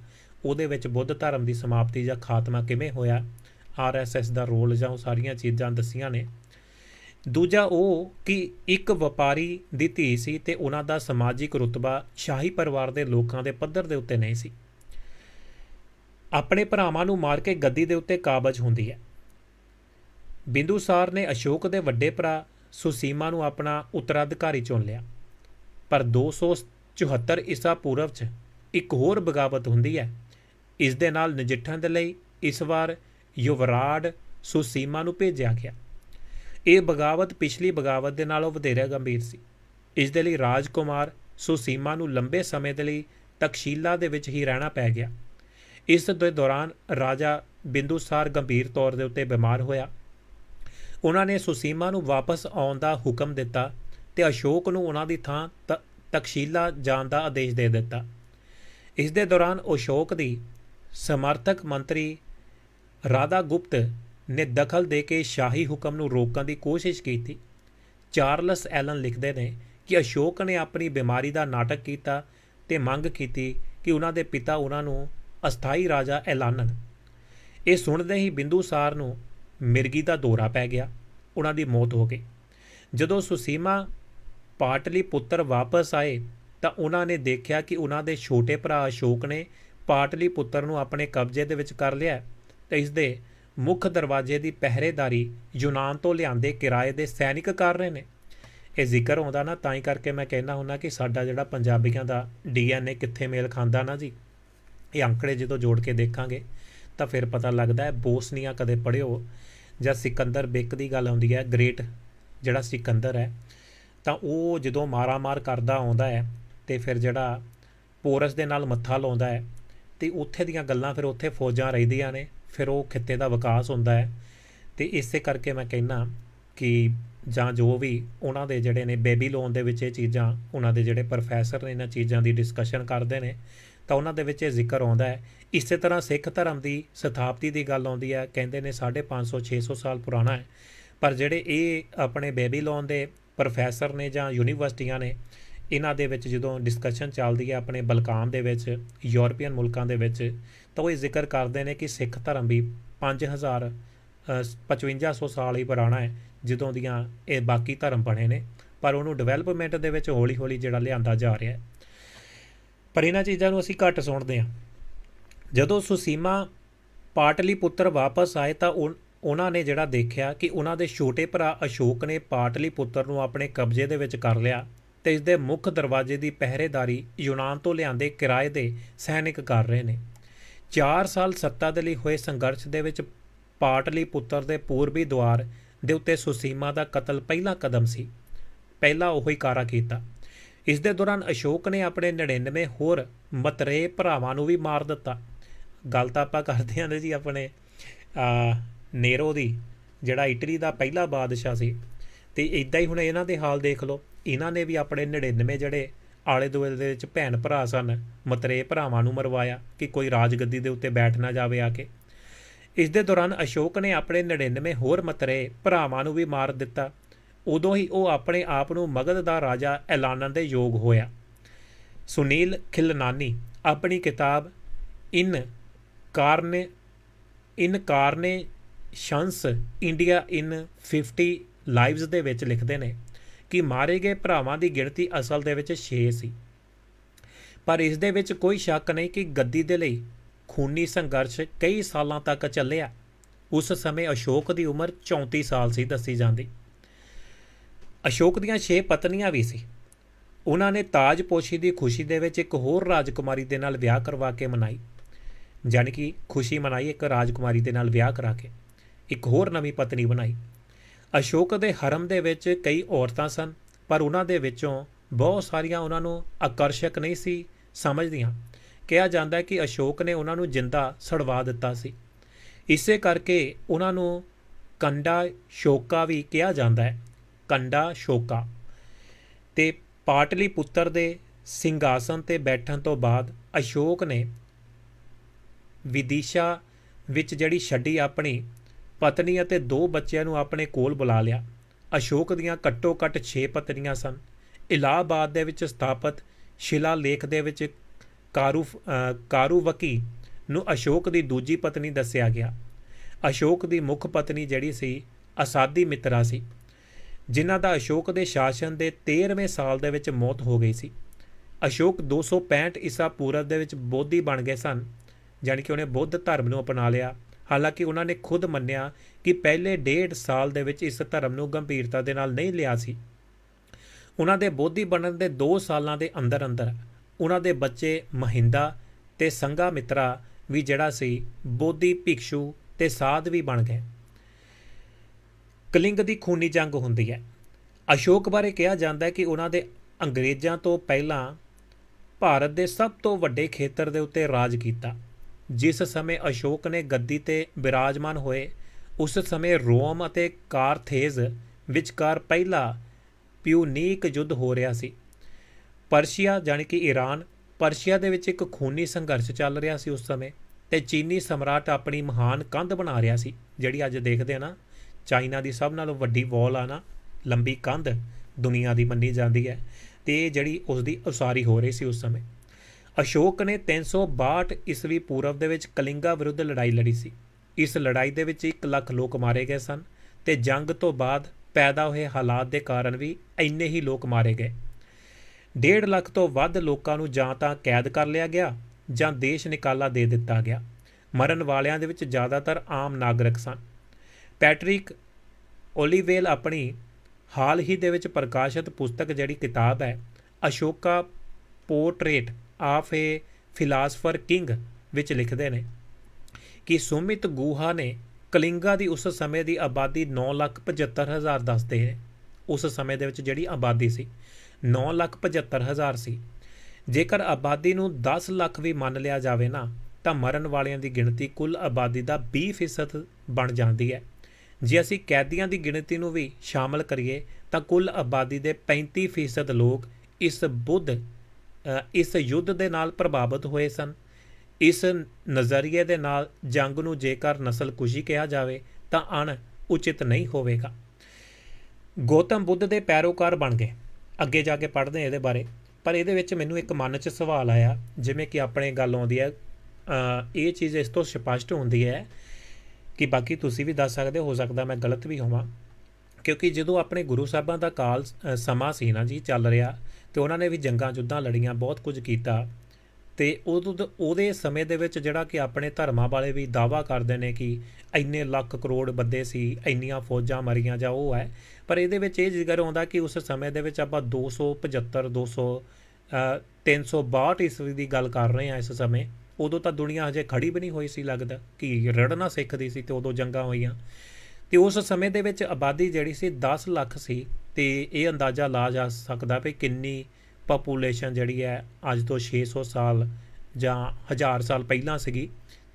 ਉਹਦੇ ਵਿੱਚ ਬੁੱਧ ਧਰਮ ਦੀ ਸਮਾਪਤੀ ਜਾਂ ਖਾਤਮਾ ਕਿਵੇਂ ਹੋਇਆ ਆਰਐਸਐਸ ਦਾ ਰੋਲ ਜਾਂ ਉਹ ਸਾਰੀਆਂ ਚੀਜ਼ਾਂ ਦੱਸੀਆਂ ਨੇ। ਦੂਜਾ ਉਹ ਕਿ ਇੱਕ ਵਪਾਰੀ ਦੀ ਧੀ ਸੀ ਤੇ ਉਹਨਾਂ ਦਾ ਸਮਾਜਿਕ ਰੁਤਬਾ ਸ਼ਾਹੀ ਪਰਿਵਾਰ ਦੇ ਲੋਕਾਂ ਦੇ ਪੱਧਰ ਦੇ ਉੱਤੇ ਨਹੀਂ ਸੀ। ਆਪਣੇ ਭਰਾਵਾਂ ਨੂੰ ਮਾਰ ਕੇ ਗੱਦੀ ਦੇ ਉੱਤੇ ਕਾਬਜ ਹੁੰਦੀ ਹੈ। ਬਿੰਦੂਸਾਰ ਨੇ ਅਸ਼ੋਕ ਦੇ ਵੱਡੇ ਭਰਾ ਸੁਸੀਮਾ ਨੂੰ ਆਪਣਾ ਉੱਤਰਾਧਿਕਾਰੀ ਚੁਣ ਲਿਆ। ਪਰ 274 ਈਸਾ ਪੂਰਵ 'ਚ ਇੱਕ ਹੋਰ ਬਗਾਵਤ ਹੁੰਦੀ ਹੈ। ਇਸ ਦੇ ਨਾਲ ਨਜਿੱਠਣ ਦੇ ਲਈ ਇਸ ਵਾਰ ਯੁਵਰਾਜ ਸੁਸੀਮਾ ਨੂੰ ਭੇਜਿਆ ਗਿਆ। ਇਹ ਬਗਾਵਤ ਪਿਛਲੀ ਬਗਾਵਤ ਦੇ ਨਾਲੋਂ ਵਧੇਰੇ ਗੰਭੀਰ ਸੀ। ਇਸ ਦੇ ਲਈ ਰਾਜਕੁਮਾਰ ਸੁਸੀਮਾ ਨੂੰ ਲੰਬੇ ਸਮੇਂ ਦੇ ਲਈ ਤਕਸ਼ੀਲਾ ਦੇ ਵਿੱਚ ਹੀ ਰਹਿਣਾ ਪੈ ਗਿਆ। ਇਸ ਦੇ ਦੌਰਾਨ ਰਾਜਾ ਬਿੰਦੂਸਾਰ ਗੰਭੀਰ ਤੌਰ ਦੇ ਉੱਤੇ ਬਿਮਾਰ ਹੋਇਆ। ਉਹਨਾਂ ਨੇ ਸੁਸੀਮਾ ਨੂੰ ਵਾਪਸ ਆਉਣ ਦਾ ਹੁਕਮ ਦਿੱਤਾ ਤੇ ਅਸ਼ੋਕ ਨੂੰ ਉਹਨਾਂ ਦੀ ਥਾਂ ਤ- ਤਕਸ਼ੀਲਾ ਜਾਣ ਦਾ ਆਦੇਸ਼ ਦੇ ਦਿੱਤਾ। ਇਸ ਦੇ ਦੌਰਾਨ ਅਸ਼ੋਕ ਦੀ ਸਮਰਥਕ ਮੰਤਰੀ ਰਾਧਾ ਗੁਪਤ ਨੇ ਦਖਲ ਦੇ ਕੇ ਸ਼ਾਹੀ ਹੁਕਮ ਨੂੰ ਰੋਕਣ ਦੀ ਕੋਸ਼ਿਸ਼ ਕੀਤੀ। ਚਾਰਲਸ ਐਲਨ ਲਿਖਦੇ ਨੇ ਕਿ ਅਸ਼ੋਕ ਨੇ ਆਪਣੀ ਬਿਮਾਰੀ ਦਾ ਨਾਟਕ ਕੀਤਾ ਤੇ ਮੰਗ ਕੀਤੀ ਕਿ ਉਹਨਾਂ ਦੇ ਪਿਤਾ ਉਹਨਾਂ ਨੂੰ ਅਸਥਾਈ ਰਾਜਾ ਐਲਾਨਣ। ਇਹ ਸੁਣਦੇ ਹੀ ਬਿੰਦੂਸਾਰ ਨੂੰ ਮਿਰਗੀ ਦਾ ਦੌਰਾ ਪੈ ਗਿਆ, ਉਹਨਾਂ ਦੀ ਮੌਤ ਹੋ ਗਈ। ਜਦੋਂ ਸੁਸੀਮਾ ਪਾਟਲੀ ਪੁੱਤਰ ਵਾਪਸ ਆਏ, ਤਾਂ ਉਹਨਾਂ ਨੇ ਦੇਖਿਆ ਕਿ ਉਹਨਾਂ ਦੇ ਛੋਟੇ ਭਰਾ ਅਸ਼ੋਕ ਨੇ ਪਾਟਲੀ ਪੁੱਤਰ ਨੂੰ ਆਪਣੇ ਕਬਜ਼ੇ ਦੇ ਵਿੱਚ ਕਰ ਲਿਆ ਹੈ ਤੇ ਇਸ ਦੇ ਮੁੱਖ ਦਰਵਾਜ਼ੇ ਦੀ ਪਹਿਰੇਦਾਰੀ ਯੂਨਾਨ ਤੋਂ ਲਿਆਂਦੇ ਕਿਰਾਏ ਦੇ ਸੈਨਿਕ ਕਰ ਰਹੇ ਨੇ। ਇਹ ਜ਼ਿਕਰ ਆਉਂਦਾ ਨਾ, ਤਾਂ ਹੀ ਕਰਕੇ ਮੈਂ ਕਹਿੰਦਾ ਹੁੰਦਾ ਕਿ ਸਾਡਾ ਜਿਹੜਾ ਪੰਜਾਬੀਆਂ ਦਾ ਡੀਐਨਏ ਕਿੱਥੇ ਮੇਲ ਖਾਂਦਾ ਨਾ ਜੀ, ਇਹ ਅੰਕੜੇ ਜਦੋਂ ਜੋੜ ਕੇ ਦੇਖਾਂਗੇ, ਤਾਂ ਫਿਰ ਪਤਾ ਲੱਗਦਾ ਹੈ ਬੋਸਨੀਆ ਕਦੇ ਪੜ੍ਹਿਓ ਜਾਂ ਸਿਕੰਦਰ ਬੇਕ ਦੀ ਗੱਲ ਆਉਂਦੀ ਹੈ, ਗ੍ਰੇਟ ਜਿਹੜਾ ਸਿਕੰਦਰ ਹੈ, ਤਾਂ ਉਹ ਜਦੋਂ ਮਾਰਾ-ਮਾਰ ਕਰਦਾ ਆਉਂਦਾ ਹੈ ਤੇ ਫਿਰ ਜਿਹੜਾ ਪੋਰਸ ਦੇ ਨਾਲ ਮੱਥਾ ਲਾਉਂਦਾ ਹੈ ਤੇ ਉੱਥੇ ਦੀਆਂ ਗੱਲਾਂ ਫਿਰ ਉੱਥੇ ਫੌਜਾਂ ਰਹਿੰਦੀਆਂ ਨੇ, ਫਿਰ ਉਹ ਖਿੱਤੇ ਦਾ ਵਿਕਾਸ ਹੁੰਦਾ ਹੈ। ਤੇ ਇਸੇ ਕਰਕੇ ਮੈਂ ਕਹਿੰਨਾ ਕਿ ਜਾਂ ਜੋ ਵੀ ਉਹਨਾਂ ਦੇ ਜਿਹੜੇ ਨੇ ਬੇਬੀਲੋਨ ਦੇ ਵਿੱਚ ਇਹ ਚੀਜ਼ਾਂ, ਉਹਨਾਂ ਦੇ ਜਿਹੜੇ ਪ੍ਰੋਫੈਸਰ ਨੇ ਇਹਨਾਂ ਚੀਜ਼ਾਂ ਦੀ ਡਿਸਕਸ਼ਨ ਕਰਦੇ ਨੇ ਤਾਂ ਉਹਨਾਂ ਦੇ ਵਿੱਚ ਇਹ ਜ਼ਿਕਰ ਆਉਂਦਾ ਹੈ। ਇਸੇ ਤਰ੍ਹਾਂ ਸਿੱਖ ਧਰਮ ਦੀ ਸਥਾਪਤੀ ਦੀ ਗੱਲ ਆਉਂਦੀ ਹੈ, ਕਹਿੰਦੇ ਨੇ 550 600 ਸਾਲ ਪੁਰਾਣਾ ਹੈ। ਪਰ ਜਿਹੜੇ ਇਹ ਆਪਣੇ ਬੇਬੀਲੋਨ ਦੇ ਪ੍ਰੋਫੈਸਰ ਨੇ ਜਾਂ ਯੂਨੀਵਰਸਿਟੀਆਂ ਨੇ, ਇਹਨਾਂ ਦੇ ਵਿੱਚ ਜਦੋਂ ਡਿਸਕਸ਼ਨ ਚੱਲਦੀ ਹੈ ਆਪਣੇ ਬਲਕਾਨ ਦੇ ਵਿੱਚ, ਯੂਰਪੀਅਨ ਮੁਲਕਾਂ ਦੇ ਵਿੱਚ, ਤਾਂ ਉਹ ਇਹ ਜ਼ਿਕਰ ਕਰਦੇ ਨੇ ਕਿ ਸਿੱਖ ਧਰਮ ਵੀ 5000 5500 ਸਾਲ ਹੀ ਪੁਰਾਣਾ ਹੈ, ਜਦੋਂ ਦੀਆਂ ਇਹ ਬਾਕੀ ਧਰਮ ਬਣੇ ਨੇ। ਪਰ ਉਹਨੂੰ ਡਿਵੈਲਪਮੈਂਟ ਦੇ ਵਿੱਚ ਹੌਲੀ-ਹੌਲੀ ਜਿਹੜਾ ਲਿਆਂਦਾ ਜਾ ਰਿਹਾ ਹੈ। ਪਰ ਇਹਨਾਂ ਚੀਜ਼ਾਂ ਨੂੰ ਅਸੀਂ ਘੱਟ ਸੁਣਦੇ ਹਾਂ। ਜਦੋਂ ਸੁਸੀਮਾ ਪਾਟਲੀ ਪੁੱਤਰ ਵਾਪਸ ਆਏ ਤਾਂ ਉਹਨਾਂ ਨੇ ਜਿਹੜਾ ਦੇਖਿਆ ਕਿ ਉਹਨਾਂ ਦੇ ਛੋਟੇ ਭਰਾ ਅਸ਼ੋਕ ਨੇ ਪਾਟਲੀ ਪੁੱਤਰ ਨੂੰ ਆਪਣੇ ਕਬਜ਼ੇ ਦੇ ਵਿੱਚ ਕਰ ਲਿਆ ਤੇ ਇਸ ਦੇ ਮੁੱਖ ਦਰਵਾਜ਼ੇ ਦੀ ਪਹਿਰੇਦਾਰੀ ਯੂਨਾਨ ਤੋਂ ਲਿਆਂਦੇ ਕਿਰਾਏ ਦੇ ਸੈਨਿਕ ਕਰ ਰਹੇ ਨੇ। 4 ਸਾਲ ਸੱਤਾ ਦੇ ਲਈ ਹੋਏ ਸੰਘਰਸ਼ ਦੇ ਵਿੱਚ ਪਾਟਲੀ ਪੁੱਤਰ ਦੇ ਪੂਰਬੀ ਦੁਆਰ ਦੇ ਉੱਤੇ ਸੁਸੀਮਾ ਦਾ ਕਤਲ ਪਹਿਲਾ ਕਦਮ ਸੀ। ਪਹਿਲਾ ਉਹ ਹੀ ਕਾਰਾ ਕੀਤਾ। ਇਸ ਦੇ ਦੌਰਾਨ ਅਸ਼ੋਕ ਨੇ ਆਪਣੇ 99 ਹੋਰ ਮਤਰੇ ਭਰਾਵਾਂ ਨੂੰ ਵੀ ਮਾਰ ਦਿੱਤਾ। ਗੱਲ ਤਾਂ ਆਪਾਂ ਕਰਦੇ ਆਂ ਜੀ ਆਪਣੇ ਆ ਨੇਰੋ ਦੀ, ਜਿਹੜਾ ਇਟਲੀ ਦਾ ਪਹਿਲਾ ਬਾਦਸ਼ਾਹ ਸੀ। ਤੇ ਇਦਾਂ ਹੀ ਹੁਣ ਇਹਨਾਂ ਦੇ ਹਾਲ ਦੇਖ ਲਓ। ਇਹਨਾਂ ਨੇ ਵੀ ਆਪਣੇ 99 ਜਿਹੜੇ ਆਲੇ ਦੁਆਲੇ ਦੇ ਵਿੱਚ ਭੈਣ ਭਰਾ ਸਨ ਮਤਰੇ ਭਰਾਵਾਂ ਨੂੰ ਮਰਵਾਇਆ ਕਿ ਕੋਈ ਰਾਜ ਗੱਦੀ ਦੇ ਉੱਤੇ ਬੈਠ ਨਾ ਜਾਵੇ ਆ ਕੇ। ਇਸ ਦੇ ਦੌਰਾਨ ਅਸ਼ੋਕ ਨੇ ਆਪਣੇ 99 ਹੋਰ ਮਤਰੇ ਭਰਾਵਾਂ ਨੂੰ ਵੀ ਮਾਰ ਦਿੱਤਾ। ਉਦੋਂ ਹੀ ਉਹ ਆਪਣੇ ਆਪ ਨੂੰ ਮਗਧ ਦਾ ਰਾਜਾ ਐਲਾਨਣ ਦੇ ਯੋਗ ਹੋਇਆ। ਸੁਨੀਲ ਖਿਲਨਾਨੀ ਆਪਣੀ ਕਿਤਾਬ ਇਨ ਕਾਰਨੇ ਇਨ ਕਾਰਨੇ ਸ਼ੰਸ ਇੰਡੀਆ ਇਨ 50 ਲਾਈਵਸ ਦੇ ਵਿੱਚ ਲਿਖਦੇ ਨੇ ਕਿ ਮਾਰੇ ਗਏ ਭਰਾਵਾਂ ਦੀ ਗਿਣਤੀ ਅਸਲ ਦੇ ਵਿੱਚ 6 ਸੀ। ਪਰ ਇਸ ਦੇ ਵਿੱਚ ਕੋਈ ਸ਼ੱਕ ਨਹੀਂ ਕਿ ਗੱਦੀ ਦੇ ਲਈ ਖੂਨੀ ਸੰਘਰਸ਼ ਕਈ ਸਾਲਾਂ ਤੱਕ ਚੱਲਿਆ। ਉਸ ਸਮੇਂ ਅਸ਼ੋਕ ਦੀ ਉਮਰ 34 ਸਾਲ ਸੀ ਦੱਸੀ ਜਾਂਦੀ। ਅਸ਼ੋਕ ਦੀਆਂ 6 ਪਤਨੀਆਂ ਵੀ ਸੀ। ਉਹਨਾਂ ਨੇ ਤਾਜਪੋਸ਼ੀ ਦੀ ਖੁਸ਼ੀ ਦੇ ਵਿੱਚ ਇੱਕ ਹੋਰ ਰਾਜਕੁਮਾਰੀ ਦੇ ਨਾਲ ਵਿਆਹ ਕਰਵਾ ਕੇ ਮਨਾਈ। ਜਾਨੀ ਕਿ ਖੁਸ਼ੀ ਮਨਾਈ ਇੱਕ ਰਾਜਕੁਮਾਰੀ ਦੇ ਨਾਲ ਵਿਆਹ ਕਰਾ ਕੇ ਇੱਕ ਹੋਰ ਨਵੀਂ ਪਤਨੀ ਬਣਾਈ। ਅਸ਼ੋਕ ਦੇ ਹਰਮ ਦੇ ਵਿੱਚ ਕਈ ਔਰਤਾਂ ਸਨ, ਪਰ ਉਹਨਾਂ ਦੇ ਵਿੱਚੋਂ ਬਹੁਤ ਸਾਰੀਆਂ ਉਹਨਾਂ ਨੂੰ ਆਕਰਸ਼ਕ ਨਹੀਂ ਸੀ ਸਮਝਦੀਆਂ। ਕਿਹਾ ਜਾਂਦਾ ਹੈ ਕਿ ਅਸ਼ੋਕ ਨੇ ਉਹਨਾਂ ਨੂੰ ਜਿੰਦਾ ਸੜਵਾ ਦਿੱਤਾ ਸੀ। ਇਸੇ ਕਰਕੇ ਉਹਨਾਂ ਨੂੰ ਕੰਡਾ ਸ਼ੋਕਾ ਵੀ ਕਿਹਾ ਜਾਂਦਾ ਹੈ। ਕੰਡਾ ਸ਼ੋਕਾ। ਤੇ ਪਾਟਲੀ ਪੁੱਤਰ ਦੇ ਸਿੰਘਾਸਨ ਤੇ ਬੈਠਣ ਤੋਂ ਬਾਅਦ ਅਸ਼ੋਕ ਨੇ ਵਿਦਿਸ਼ਾ ਵਿੱਚ ਜਿਹੜੀ ਛੱਡੀ ਆਪਣੀ ਪਤਨੀ ਅਤੇ ਦੋ ਬੱਚਿਆਂ ਨੂੰ ਆਪਣੇ ਕੋਲ ਬੁਲਾ ਲਿਆ। ਅਸ਼ੋਕ ਦੀਆਂ ਘੱਟੋ ਘੱਟ 6 ਪਤਨੀਆਂ ਸਨ। ਇਲਾਹਾਬਾਦ ਦੇ ਵਿੱਚ ਸਥਾਪਿਤ ਸ਼ਿਲਾ ਲੇਖ ਦੇ ਵਿੱਚ ਕਾਰੂ ਕਾਰੂਵਕੀ ਨੂੰ ਅਸ਼ੋਕ ਦੀ ਦੂਜੀ ਪਤਨੀ ਦੱਸਿਆ ਗਿਆ। ਅਸ਼ੋਕ ਦੀ ਮੁੱਖ ਪਤਨੀ ਜਿਹੜੀ ਸੀ, ਅਸਾਦੀ ਮਿੱਤਰਾ ਸੀ। ਜਿਨ੍ਹਾਂ ਦਾ ਅਸ਼ੋਕ ਦੇ ਸ਼ਾਸਨ ਦੇ 13ਵੇਂ ਸਾਲ ਦੇ ਵਿੱਚ ਮੌਤ ਹੋ ਗਈ ਸੀ। ਅਸ਼ੋਕ 265 ਈਸਾ ਪੂਰਬ ਦੇ ਵਿੱਚ ਬੋਧੀ ਬਣ ਗਏ ਸਨ ਜਾਨੀ ਕਿ ਉਹਨੇ ਬੁੱਧ ਧਰਮ ਨੂੰ ਅਪਣਾ ਲਿਆ। ਹਾਲਾਂਕਿ ਉਹਨਾਂ ਨੇ ਖੁਦ ਮੰਨਿਆ ਕਿ ਪਹਿਲੇ ਡੇਢ ਸਾਲ ਦੇ ਵਿੱਚ ਇਸ ਧਰਮ ਨੂੰ ਗੰਭੀਰਤਾ ਦੇ ਨਾਲ ਨਹੀਂ ਲਿਆ ਸੀ। ਉਹਨਾਂ ਦੇ ਬੋਧੀ ਬਣਨ ਦੇ 2 ਸਾਲਾਂ ਦੇ ਅੰਦਰ ਅੰਦਰ ਉਹਨਾਂ ਦੇ ਬੱਚੇ ਮਹਿੰਦਾ ਤੇ ਸੰਗਾ ਮਿੱਤਰਾ ਵੀ ਜਿਹੜਾ ਸੀ, ਬੋਧੀ ਭਿਕਸ਼ੂ ਤੇ ਸਾਧ ਵੀ ਬਣ ਗਏ। ਕਲਿੰਗ ਦੀ ਖੂਨੀ ਜੰਗ ਹੁੰਦੀ ਹੈ। ਅਸ਼ੋਕ ਬਾਰੇ ਕਿਹਾ ਜਾਂਦਾ ਹੈ ਕਿ ਉਹਨਾਂ ਦੇ ਅੰਗਰੇਜ਼ਾਂ ਤੋਂ ਪਹਿਲਾਂ ਭਾਰਤ ਦੇ ਸਭ ਤੋਂ ਵੱਡੇ ਖੇਤਰ ਦੇ ਉੱਤੇ ਰਾਜ ਕੀਤਾ। ਜਿਸ ਸਮੇਂ ਅਸ਼ੋਕ ਨੇ ਗੱਦੀ ਤੇ ਬਿਰਾਜਮਾਨ ਹੋਏ, ਉਸ ਸਮੇਂ ਰੋਮ ਅਤੇ ਕਾਰਥੇਜ ਵਿਚਕਾਰ ਪਹਿਲਾ ਪਿਊਨੀਕ ਯੁੱਧ ਹੋ ਰਿਹਾ ਸੀ। ਪਰਸ਼ੀਆ ਜਾਨੀ ਕਿ ਈਰਾਨ, ਪਰਸ਼ੀਆ ਦੇ ਵਿੱਚ ਇੱਕ ਖੂਨੀ ਸੰਘਰਸ਼ ਚੱਲ ਰਿਹਾ ਸੀ ਉਸ ਸਮੇਂ ਤੇ ਚੀਨੀ ਸਮਰਾਟ ਆਪਣੀ ਮਹਾਨ ਕੰਧ ਬਣਾ ਰਿਹਾ ਸੀ, ਜਿਹੜੀ ਅੱਜ ਦੇਖਦੇ ਆ ਨਾ ਚਾਈਨਾ ਦੀ ਸਭ ਨਾਲੋਂ ਵੱਡੀ ਵਾਲ ਆ ਨਾ, ਲੰਬੀ ਕੰਧ ਦੁਨੀਆ ਦੀ ਮੰਨੀ ਜਾਂਦੀ ਹੈ ਤੇ ਜਿਹੜੀ ਉਸ ਦੀ ਉਸਾਰੀ ਹੋ ਰਹੀ ਸੀ ਉਸ ਸਮੇਂ। ਅਸ਼ੋਕ ਨੇ 362 ਈਸਵੀ ਪੂਰਬ ਦੇ ਵਿੱਚ ਕਲਿੰਗਾ ਵਿਰੁੱਧ ਲੜਾਈ ਲੜੀ ਸੀ। ਇਸ ਲੜਾਈ ਦੇ ਵਿੱਚ 1 ਲੱਖ ਲੋਕ ਮਾਰੇ ਗਏ ਸਨ ਤੇ ਜੰਗ ਤੋਂ ਬਾਅਦ ਪੈਦਾ ਹੋਏ ਹਾਲਾਤ ਦੇ ਕਾਰਨ ਵੀ ਇੰਨੇ ਹੀ ਲੋਕ ਮਾਰੇ ਗਏ। 1.5 ਲੱਖ ਤੋਂ ਵੱਧ ਲੋਕਾਂ ਨੂੰ ਜਾਂ ਤਾਂ ਕੈਦ ਕਰ ਲਿਆ ਗਿਆ ਜਾਂ ਦੇਸ਼ ਨਿਕਾਲਾ ਦੇ ਦਿੱਤਾ ਗਿਆ। ਮਰਨ ਵਾਲਿਆਂ ਦੇ ਵਿੱਚ ਜ਼ਿਆਦਾਤਰ ਆਮ ਨਾਗਰਿਕ ਸਨ। ਪੈਟਰਿਕ ਓਲੀਵੇਲ ਆਪਣੀ ਹਾਲ ਹੀ ਦੇ ਵਿੱਚ ਪ੍ਰਕਾਸ਼ਿਤ ਪੁਸਤਕ ਜਿਹੜੀ ਕਿਤਾਬ ਹੈ, Ashoka portrait of a philosopher king ਵਿੱਚ ਲਿਖਦੇ ਨੇ ਕਿ ਸੁਮਿਤ ਗੂਹਾ ਨੇ ਕਲਿੰਗਾ ਦੀ ਉਸ ਸਮੇਂ ਦੀ ਆਬਾਦੀ 975000 ਦੱਸਦੇ ਨੇ। ਉਸ ਸਮੇਂ ਦੇ ਵਿੱਚ ਜਿਹੜੀ ਆਬਾਦੀ ਸੀ 975000 ਸੀ। ਜੇਕਰ ਆਬਾਦੀ ਨੂੰ 10 ਲੱਖ ਵੀ ਮੰਨ ਲਿਆ ਜਾਵੇ ਨਾ, ਤਾਂ ਮਰਨ ਵਾਲਿਆਂ ਦੀ ਗਿਣਤੀ ਕੁੱਲ ਆਬਾਦੀ ਦਾ 20% ਬਣ ਜਾਂਦੀ ਹੈ। ਜੇ ਅਸੀਂ ਕੈਦੀਆਂ ਦੀ ਗਿਣਤੀ ਨੂੰ ਵੀ ਸ਼ਾਮਲ ਕਰੀਏ, ਤਾਂ ਕੁੱਲ ਆਬਾਦੀ ਦੇ 35% ਲੋਕ ਇਸ ਬੁੱਧ ਇਸ ਯੁੱਧ ਦੇ ਨਾਲ ਪ੍ਰਭਾਵਿਤ ਹੋਏ ਸਨ। ਇਸ ਨਜ਼ਰੀਏ ਦੇ ਨਾਲ ਜੰਗ ਨੂੰ ਜੇਕਰ ਨਸਲਕੁਸ਼ੀ ਕਿਹਾ ਜਾਵੇ, ਤਾਂ ਅਣ ਉਚਿਤ ਨਹੀਂ ਹੋਵੇਗਾ। ਗੌਤਮ ਬੁੱਧ ਦੇ ਪੈਰੋਕਾਰ ਬਣ ਗਏ। ਅੱਗੇ ਜਾ ਕੇ ਪੜ੍ਹਦੇ ਹਾਂ ਇਹਦੇ ਬਾਰੇ। ਪਰ ਇਹਦੇ ਵਿੱਚ ਮੈਨੂੰ ਇੱਕ ਮਨ 'ਚ ਸਵਾਲ ਆਇਆ, ਜਿਵੇਂ ਕਿ ਆਪਣੇ ਗੱਲ ਆਉਂਦੀ ਹੈ ਇਹ ਚੀਜ਼ ਇਸ ਤੋਂ ਸਪਸ਼ਟ ਹੁੰਦੀ ਹੈ ਕਿ ਬਾਕੀ ਤੁਸੀਂ ਵੀ ਦੱਸ ਸਕਦੇ ਹੋ ਸਕਦਾ ਮੈਂ ਗਲਤ ਵੀ ਹੋਵਾਂ। ਕਿਉਂਕਿ ਜਦੋਂ ਆਪਣੇ ਗੁਰੂ ਸਾਹਿਬਾਂ ਦਾ ਕਾਲ ਸਮਾਂ ਸੀ ਨਾ ਜੀ ਚੱਲ ਰਿਹਾ ਤੇ ਉਹਨਾਂ ਨੇ ਵੀ ਜੰਗਾਂ ਜੁੱਦਾਂ ਲੜੀਆਂ ਬਹੁਤ ਕੁਝ ਕੀਤਾ ਤੇ ਉਦੋਂ ਉਹਦੇ ਸਮੇਂ ਦੇ ਵਿੱਚ ਜਿਹੜਾ ਕਿ ਆਪਣੇ ਧਰਮਾਂ ਵਾਲੇ ਵੀ ਦਾਵਾ ਕਰਦੇ ਨੇ ਕਿ ਇੰਨੇ ਲੱਖ ਕਰੋੜ ਬੰਦੇ ਸੀ ਇੰਨੀਆਂ ਫੌਜਾਂ ਮਰੀਆਂ ਜਾਂ ਉਹ ਹੈ ਪਰ ਇਹਦੇ ਵਿੱਚ ਇਹ ਜ਼ਿਕਰ ਆਉਂਦਾ ਕਿ ਉਸ ਸਮੇਂ ਦੇ ਵਿੱਚ ਆਪਾਂ 275 200 ਅ, 362 ਈਸਵੀ ਦੀ ਗੱਲ ਕਰ ਰਹੇ ਹਾਂ ਇਸ ਸਮੇਂ। ਉਦੋਂ ਤਾਂ ਦੁਨੀਆ ਹਜੇ ਖੜੀ ਵੀ ਨਹੀਂ ਹੋਈ ਸੀ ਲੱਗਦਾ ਕਿ ਰੜਨਾ ਸਿੱਖਦੀ ਸੀ ਤੇ ਉਦੋਂ ਜੰਗਾਂ ਹੋਈਆਂ। ਤੇ ਉਸ ਸਮੇਂ ਦੇ ਵਿੱਚ ਆਬਾਦੀ ਜਿਹੜੀ ਸੀ 10 ਲੱਖ ਸੀ ਤੇ ਇਹ ਅੰਦਾਜ਼ਾ ਲਾ ਜਾ ਸਕਦਾ ਵੀ ਕਿੰਨੀ ਪਾਪੂਲੇਸ਼ਨ ਜਿਹੜੀ ਹੈ ਅੱਜ ਤੋਂ 600 ਸਾਲ ਜਾਂ 1000 ਸਾਲ ਪਹਿਲਾਂ ਸੀਗੀ।